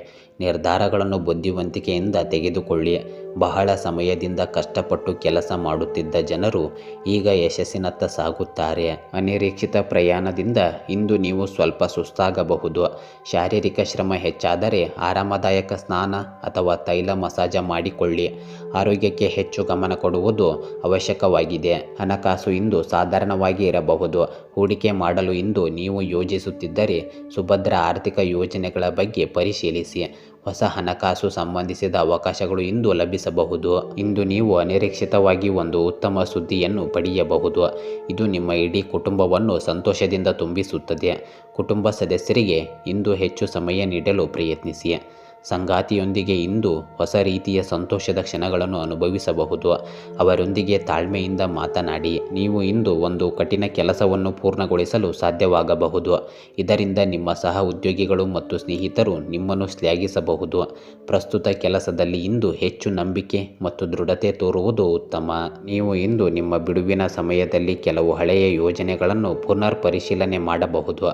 ನಿರ್ಧಾರಗಳನ್ನು ಬುದ್ಧಿವಂತಿಕೆಯಿಂದ ತೆಗೆದುಕೊಳ್ಳಿ. ಬಹಳ ಸಮಯದಿಂದ ಕಷ್ಟಪಟ್ಟು ಕೆಲಸ ಮಾಡುತ್ತಿದ್ದ ಜನರು ಈಗ ಯಶಸ್ಸಿನತ್ತ ಸಾಗುತ್ತಾರೆ. ಅನಿರೀಕ್ಷಿತ ಪ್ರಯಾಣದಿಂದ ಇಂದು ನೀವು ಸ್ವಲ್ಪ ಸುಸ್ತಾಗಬಹುದು. ಶಾರೀರಿಕ ಶ್ರಮ ಹೆಚ್ಚಾದರೆ ಆರಾಮದಾಯಕ ಸ್ನಾನ ಅಥವಾ ತೈಲ ಮಸಾಜ ಮಾಡಿಕೊಳ್ಳಿ. ಆರೋಗ್ಯಕ್ಕೆ ಹೆಚ್ಚು ಗಮನ ಕೊಡುವುದು ಅವಶ್ಯಕವಾಗಿದೆ. ಹಣಕಾಸು ಇಂದು ಸಾಧಾರಣವಾಗಿ ಇರಬಹುದು. ಹೂಡಿಕೆ ಮಾಡಲು ಇಂದು ನೀವು ಯೋಜಿಸುತ್ತಿದ್ದರೆ ಸುಭದ್ರ ಆರ್ಥಿಕ ಯೋಜನೆಗಳ ಬಗ್ಗೆ ಪರಿಶೀಲಿಸಿ. ಹೊಸ ಹಣಕಾಸು ಸಂಬಂಧಿಸಿದ ಅವಕಾಶಗಳು ಇಂದು ಲಭಿಸಬಹುದು. ಇಂದು ನೀವು ಅನಿರೀಕ್ಷಿತವಾಗಿ ಒಂದು ಉತ್ತಮ ಸುದ್ದಿಯನ್ನು ಪಡೆಯಬಹುದು. ಇದು ನಿಮ್ಮ ಇಡೀ ಕುಟುಂಬವನ್ನು ಸಂತೋಷದಿಂದ ತುಂಬಿಸುತ್ತದೆ. ಕುಟುಂಬ ಸದಸ್ಯರಿಗೆ ಇಂದು ಹೆಚ್ಚು ಸಮಯ ನೀಡಲು ಪ್ರಯತ್ನಿಸಿ. ಸಂಗಾತಿಯೊಂದಿಗೆ ಇಂದು ಹೊಸ ರೀತಿಯ ಸಂತೋಷದ ಕ್ಷಣಗಳನ್ನು ಅನುಭವಿಸಬಹುದು. ಅವರೊಂದಿಗೆ ತಾಳ್ಮೆಯಿಂದ ಮಾತನಾಡಿ, ನೀವು ಇಂದು ಒಂದು ಕಠಿಣ ಕೆಲಸವನ್ನು ಪೂರ್ಣಗೊಳಿಸಲು ಸಾಧ್ಯವಾಗಬಹುದು. ಇದರಿಂದ ನಿಮ್ಮ ಸಹ ಉದ್ಯೋಗಿಗಳು ಮತ್ತು ಸ್ನೇಹಿತರು ನಿಮ್ಮನ್ನು ಶ್ಲಾಘಿಸಬಹುದು. ಪ್ರಸ್ತುತ ಕೆಲಸದಲ್ಲಿ ಇಂದು ಹೆಚ್ಚು ನಂಬಿಕೆ ಮತ್ತು ದೃಢತೆ ತೋರುವುದು ಉತ್ತಮ. ನೀವು ಇಂದು ನಿಮ್ಮ ಬಿಡುವಿನ ಸಮಯದಲ್ಲಿ ಕೆಲವು ಹಳೆಯ ಯೋಜನೆಗಳನ್ನು ಪುನರ್ ಪರಿಶೀಲನೆ ಮಾಡಬಹುದು.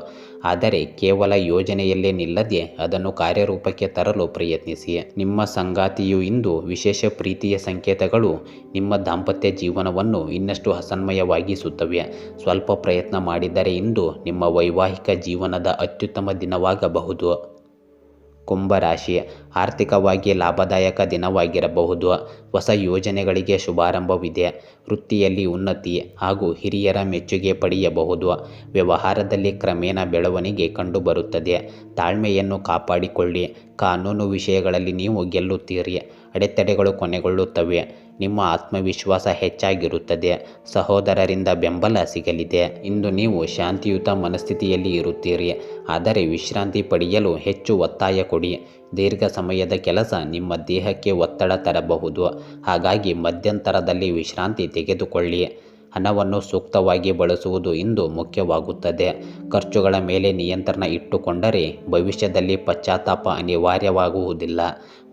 ಆದರೆ ಕೇವಲ ಯೋಜನೆಯಲ್ಲೇ ನಿಲ್ಲದೆ ಅದನ್ನು ಕಾರ್ಯರೂಪಕ್ಕೆ ತರಲು ಪ್ರಯತ್ನಿಸಿ. ನಿಮ್ಮ ಸಂಗಾತಿಯು ಇಂದು ವಿಶೇಷ ಪ್ರೀತಿಯ ಸಂಕೇತಗಳು ನಿಮ್ಮ ದಾಂಪತ್ಯ ಜೀವನವನ್ನು ಇನ್ನಷ್ಟು ಹಸನ್ಮಯವಾಗಿಸುತ್ತವೆ ಸ್ವಲ್ಪ ಪ್ರಯತ್ನ ಮಾಡಿದರೆ ಇಂದು ನಿಮ್ಮ ವೈವಾಹಿಕ ಜೀವನದ ಅತ್ಯುತ್ತಮ ದಿನವಾಗಬಹುದು. ಕುಂಭರಾಶಿ ಆರ್ಥಿಕವಾಗಿ ಲಾಭದಾಯಕ ದಿನವಾಗಿರಬಹುದು. ಹೊಸ ಯೋಜನೆಗಳಿಗೆ ಶುಭಾರಂಭವಿದೆ. ವೃತ್ತಿಯಲ್ಲಿ ಉನ್ನತಿ ಹಾಗೂ ಹಿರಿಯರ ಮೆಚ್ಚುಗೆ ಪಡೆಯಬಹುದು. ವ್ಯವಹಾರದಲ್ಲಿ ಕ್ರಮೇಣ ಬೆಳವಣಿಗೆ ಕಂಡುಬರುತ್ತದೆ. ತಾಳ್ಮೆಯನ್ನು ಕಾಪಾಡಿಕೊಳ್ಳಿ. ಕಾನೂನು ವಿಷಯಗಳಲ್ಲಿ ನೀವು ಗೆಲ್ಲುತ್ತೀರಿ. ಅಡೆತಡೆಗಳು ಕೊನೆಗೊಳ್ಳುತ್ತವೆ. ನಿಮ್ಮ ಆತ್ಮವಿಶ್ವಾಸ ಹೆಚ್ಚಾಗಿರುತ್ತದೆ. ಸಹೋದರರಿಂದ ಬೆಂಬಲ ಸಿಗಲಿದೆ. ಇಂದು ನೀವು ಶಾಂತಿಯುತ ಮನಸ್ಥಿತಿಯಲ್ಲಿ ಇರುತ್ತೀರಿ. ಆದರೆ ವಿಶ್ರಾಂತಿ ಪಡೆಯಲು ಹೆಚ್ಚು ಒತ್ತಾಯ ಕೊಡಿ. ದೀರ್ಘ ಸಮಯದ ಕೆಲಸ ನಿಮ್ಮ ದೇಹಕ್ಕೆ ಒತ್ತಡ ತರಬಹುದು. ಹಾಗಾಗಿ ಮಧ್ಯಂತರದಲ್ಲಿ ವಿಶ್ರಾಂತಿ ತೆಗೆದುಕೊಳ್ಳಿ. ಹಣವನ್ನು ಸೂಕ್ತವಾಗಿ ಬಳಸುವುದು ಇಂದು ಮುಖ್ಯವಾಗುತ್ತದೆ. ಖರ್ಚುಗಳ ಮೇಲೆ ನಿಯಂತ್ರಣ ಇಟ್ಟುಕೊಂಡರೆ ಭವಿಷ್ಯದಲ್ಲಿ ಪಶ್ಚಾತ್ತಾಪ ಅನಿವಾರ್ಯವಾಗುವುದಿಲ್ಲ.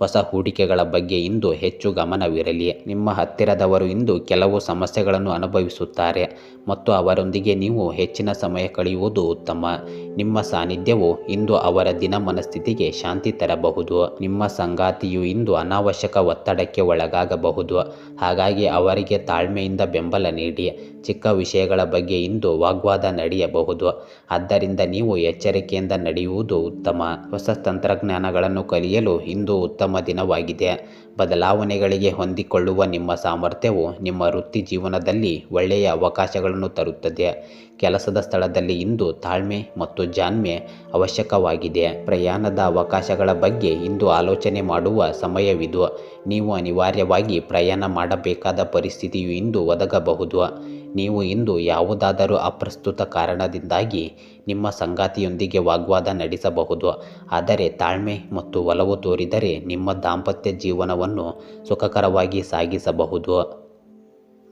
ಹೊಸ ಹೂಡಿಕೆಗಳ ಬಗ್ಗೆ ಇಂದು ಹೆಚ್ಚು ಗಮನವಿರಲಿ. ನಿಮ್ಮ ಹತ್ತಿರದವರು ಇಂದು ಕೆಲವು ಸಮಸ್ಯೆಗಳನ್ನು ಅನುಭವಿಸುತ್ತಾರೆ ಮತ್ತು ಅವರೊಂದಿಗೆ ನೀವು ಹೆಚ್ಚಿನ ಸಮಯ ಕಳೆಯುವುದು ಉತ್ತಮ. ನಿಮ್ಮ ಸಾನ್ನಿಧ್ಯವು ಇಂದು ಅವರ ದಿನ ಮನಸ್ಥಿತಿಗೆ ಶಾಂತಿ ತರಬಹುದು. ನಿಮ್ಮ ಸಂಗಾತಿಯು ಇಂದು ಅನಾವಶ್ಯಕ ಒತ್ತಡಕ್ಕೆ ಒಳಗಾಗಬಹುದು. ಹಾಗಾಗಿ ಅವರಿಗೆ ತಾಳ್ಮೆಯಿಂದ ಬೆಂಬಲ ನೀಡಿ. ಚಿಕ್ಕ ವಿಷಯಗಳ ಬಗ್ಗೆ ಇಂದು ವಾಗ್ವಾದ ನಡೆಯಬಹುದು. ಆದ್ದರಿಂದ ನೀವು ಎಚ್ಚರಿಕೆಯಿಂದ ನಡೆಯುವುದು ಉತ್ತಮ. ಹೊಸ ತಂತ್ರಜ್ಞಾನಗಳನ್ನು ಕಲಿಯಲು ಇಂದು ಉತ್ತಮ ದಿನವಾಗಿದೆ. ಬದಲಾವಣೆಗಳಿಗೆ ಹೊಂದಿಕೊಳ್ಳುವ ನಿಮ್ಮ ಸಾಮರ್ಥ್ಯವು ನಿಮ್ಮ ವೃತ್ತಿ ಜೀವನದಲ್ಲಿ ಒಳ್ಳೆಯ ಅವಕಾಶಗಳನ್ನು ತರುತ್ತದೆ. ಕೆಲಸದ ಸ್ಥಳದಲ್ಲಿ ಇಂದು ತಾಳ್ಮೆ ಮತ್ತು ಜಾಣ್ಮೆ ಅವಶ್ಯಕವಾಗಿದೆ. ಪ್ರಯಾಣದ ಅವಕಾಶಗಳ ಬಗ್ಗೆ ಇಂದು ಆಲೋಚನೆ ಮಾಡುವ ಸಮಯವಿದು. ನೀವು ಅನಿವಾರ್ಯವಾಗಿ ಪ್ರಯಾಣ ಮಾಡಬೇಕಾದ ಪರಿಸ್ಥಿತಿಯು ಇಂದು ಒದಗಬಹುದು. ನೀವು ಇಂದು ಯಾವುದಾದರೂ ಅಪ್ರಸ್ತುತ ಕಾರಣದಿಂದಾಗಿ ನಿಮ್ಮ ಸಂಗಾತಿಯೊಂದಿಗೆ ವಾಗ್ವಾದ ನಡೆಸಬಹುದು. ಆದರೆ ತಾಳ್ಮೆ ಮತ್ತು ಒಲವು ತೋರಿದರೆ ನಿಮ್ಮ ದಾಂಪತ್ಯ ಜೀವನವನ್ನು ಸುಖಕರವಾಗಿ ಸಾಗಿಸಬಹುದು.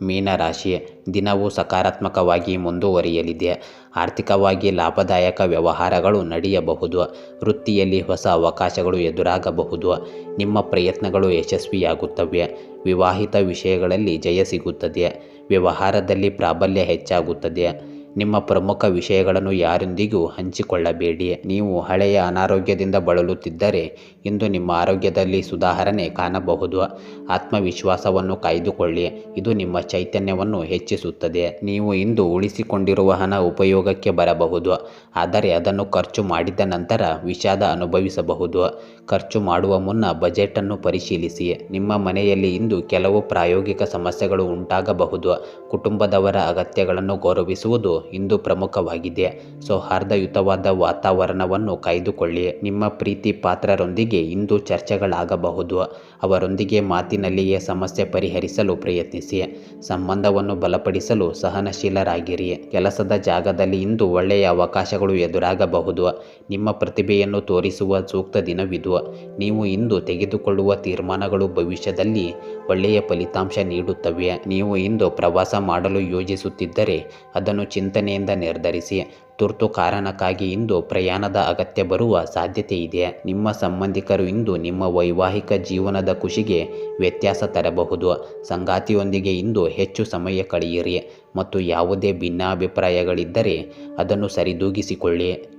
ಮೀನರಾಶಿ, ದಿನವು ಸಕಾರಾತ್ಮಕವಾಗಿ ಮುಂದುವರಿಯಲಿದೆ. ಆರ್ಥಿಕವಾಗಿ ಲಾಭದಾಯಕ ವ್ಯವಹಾರಗಳು ನಡೆಯಬಹುದು. ವೃತ್ತಿಯಲ್ಲಿ ಹೊಸ ಅವಕಾಶಗಳು ಎದುರಾಗಬಹುದು. ನಿಮ್ಮ ಪ್ರಯತ್ನಗಳು ಯಶಸ್ವಿಯಾಗುತ್ತವೆ. ವಿವಾಹಿತ ವಿಷಯಗಳಲ್ಲಿ ಜಯ ಸಿಗುತ್ತದೆ. ವ್ಯವಹಾರದಲ್ಲಿ ಪ್ರಾಬಲ್ಯ ಹೆಚ್ಚಾಗುತ್ತದೆ. ನಿಮ್ಮ ಪ್ರಮುಖ ವಿಷಯಗಳನ್ನು ಯಾರೊಂದಿಗೂ ಹಂಚಿಕೊಳ್ಳಬೇಡಿ. ನೀವು ಹಳೆಯ ಅನಾರೋಗ್ಯದಿಂದ ಬಳಲುತ್ತಿದ್ದರೆ ಇಂದು ನಿಮ್ಮ ಆರೋಗ್ಯದಲ್ಲಿ ಸುಧಾರಣೆ ಕಾಣಬಹುದು. ಆತ್ಮವಿಶ್ವಾಸವನ್ನು ಕಾಯ್ದುಕೊಳ್ಳಿ. ಇದು ನಿಮ್ಮ ಚೈತನ್ಯವನ್ನು ಹೆಚ್ಚಿಸುತ್ತದೆ. ನೀವು ಇಂದು ಉಳಿಸಿಕೊಂಡಿರುವ ಹಣ ಉಪಯೋಗಕ್ಕೆ ಬರಬಹುದು. ಆದರೆ ಅದನ್ನು ಖರ್ಚು ಮಾಡಿದ ನಂತರ ವಿಷಾದ ಅನುಭವಿಸಬಹುದು. ಖರ್ಚು ಮಾಡುವ ಮುನ್ನ ಬಜೆಟನ್ನು ಪರಿಶೀಲಿಸಿ. ನಿಮ್ಮ ಮನೆಯಲ್ಲಿ ಇಂದು ಕೆಲವು ಪ್ರಾಯೋಗಿಕ ಸಮಸ್ಯೆಗಳು ಉಂಟಾಗಬಹುದು. ಕುಟುಂಬದವರ ಅಗತ್ಯಗಳನ್ನು ಗೌರವಿಸುವುದು ಇಂದು ಪ್ರಮುಖವಾಗಿದೆ. ಸೌಹಾರ್ದಯುತವಾದ ವಾತಾವರಣವನ್ನು ಕಾಯ್ದುಕೊಳ್ಳಿ. ನಿಮ್ಮ ಪ್ರೀತಿ ಪಾತ್ರರೊಂದಿಗೆ ಇಂದು ಚರ್ಚೆಗಳಾಗಬಹುದು. ಅವರೊಂದಿಗೆ ಮಾತಿನಲ್ಲಿಯೇ ಸಮಸ್ಯೆ ಪರಿಹರಿಸಲು ಪ್ರಯತ್ನಿಸಿ. ಸಂಬಂಧವನ್ನು ಬಲಪಡಿಸಲು ಸಹನಶೀಲರಾಗಿರಿ. ಕೆಲಸದ ಜಾಗದಲ್ಲಿ ಇಂದು ಒಳ್ಳೆಯ ಅವಕಾಶಗಳು ಎದುರಾಗಬಹುದು. ನಿಮ್ಮ ಪ್ರತಿಭೆಯನ್ನು ತೋರಿಸುವ ಸೂಕ್ತ ದಿನವಿದು. ನೀವು ಇಂದು ತೆಗೆದುಕೊಳ್ಳುವ ತೀರ್ಮಾನಗಳು ಭವಿಷ್ಯದಲ್ಲಿ ಒಳ್ಳೆಯ ಫಲಿತಾಂಶ ನೀಡುತ್ತವೆ. ನೀವು ಇಂದು ಪ್ರವಾಸ ಮಾಡಲು ಯೋಜಿಸುತ್ತಿದ್ದರೆ ಅದನ್ನು ಚಿಂತನೆಯಿಂದ ನಿರ್ಧರಿಸಿ. ತುರ್ತು ಕಾರಣಕ್ಕಾಗಿ ಇಂದು ಪ್ರಯಾಣದ ಅಗತ್ಯ ಬರುವ ಸಾಧ್ಯತೆ ಇದೆ. ನಿಮ್ಮ ಸಂಬಂಧಿಕರು ಇಂದು ನಿಮ್ಮ ವೈವಾಹಿಕ ಜೀವನದ ಖುಷಿಗೆ ವ್ಯತ್ಯಾಸ ತರಬಹುದು. ಸಂಗಾತಿಯೊಂದಿಗೆ ಇಂದು ಹೆಚ್ಚು ಸಮಯ ಕಳೆಯಿರಿ ಮತ್ತು ಯಾವುದೇ ಭಿನ್ನಾಭಿಪ್ರಾಯಗಳಿದ್ದರೆ ಅದನ್ನು ಸರಿದೂಗಿಸಿಕೊಳ್ಳಿ.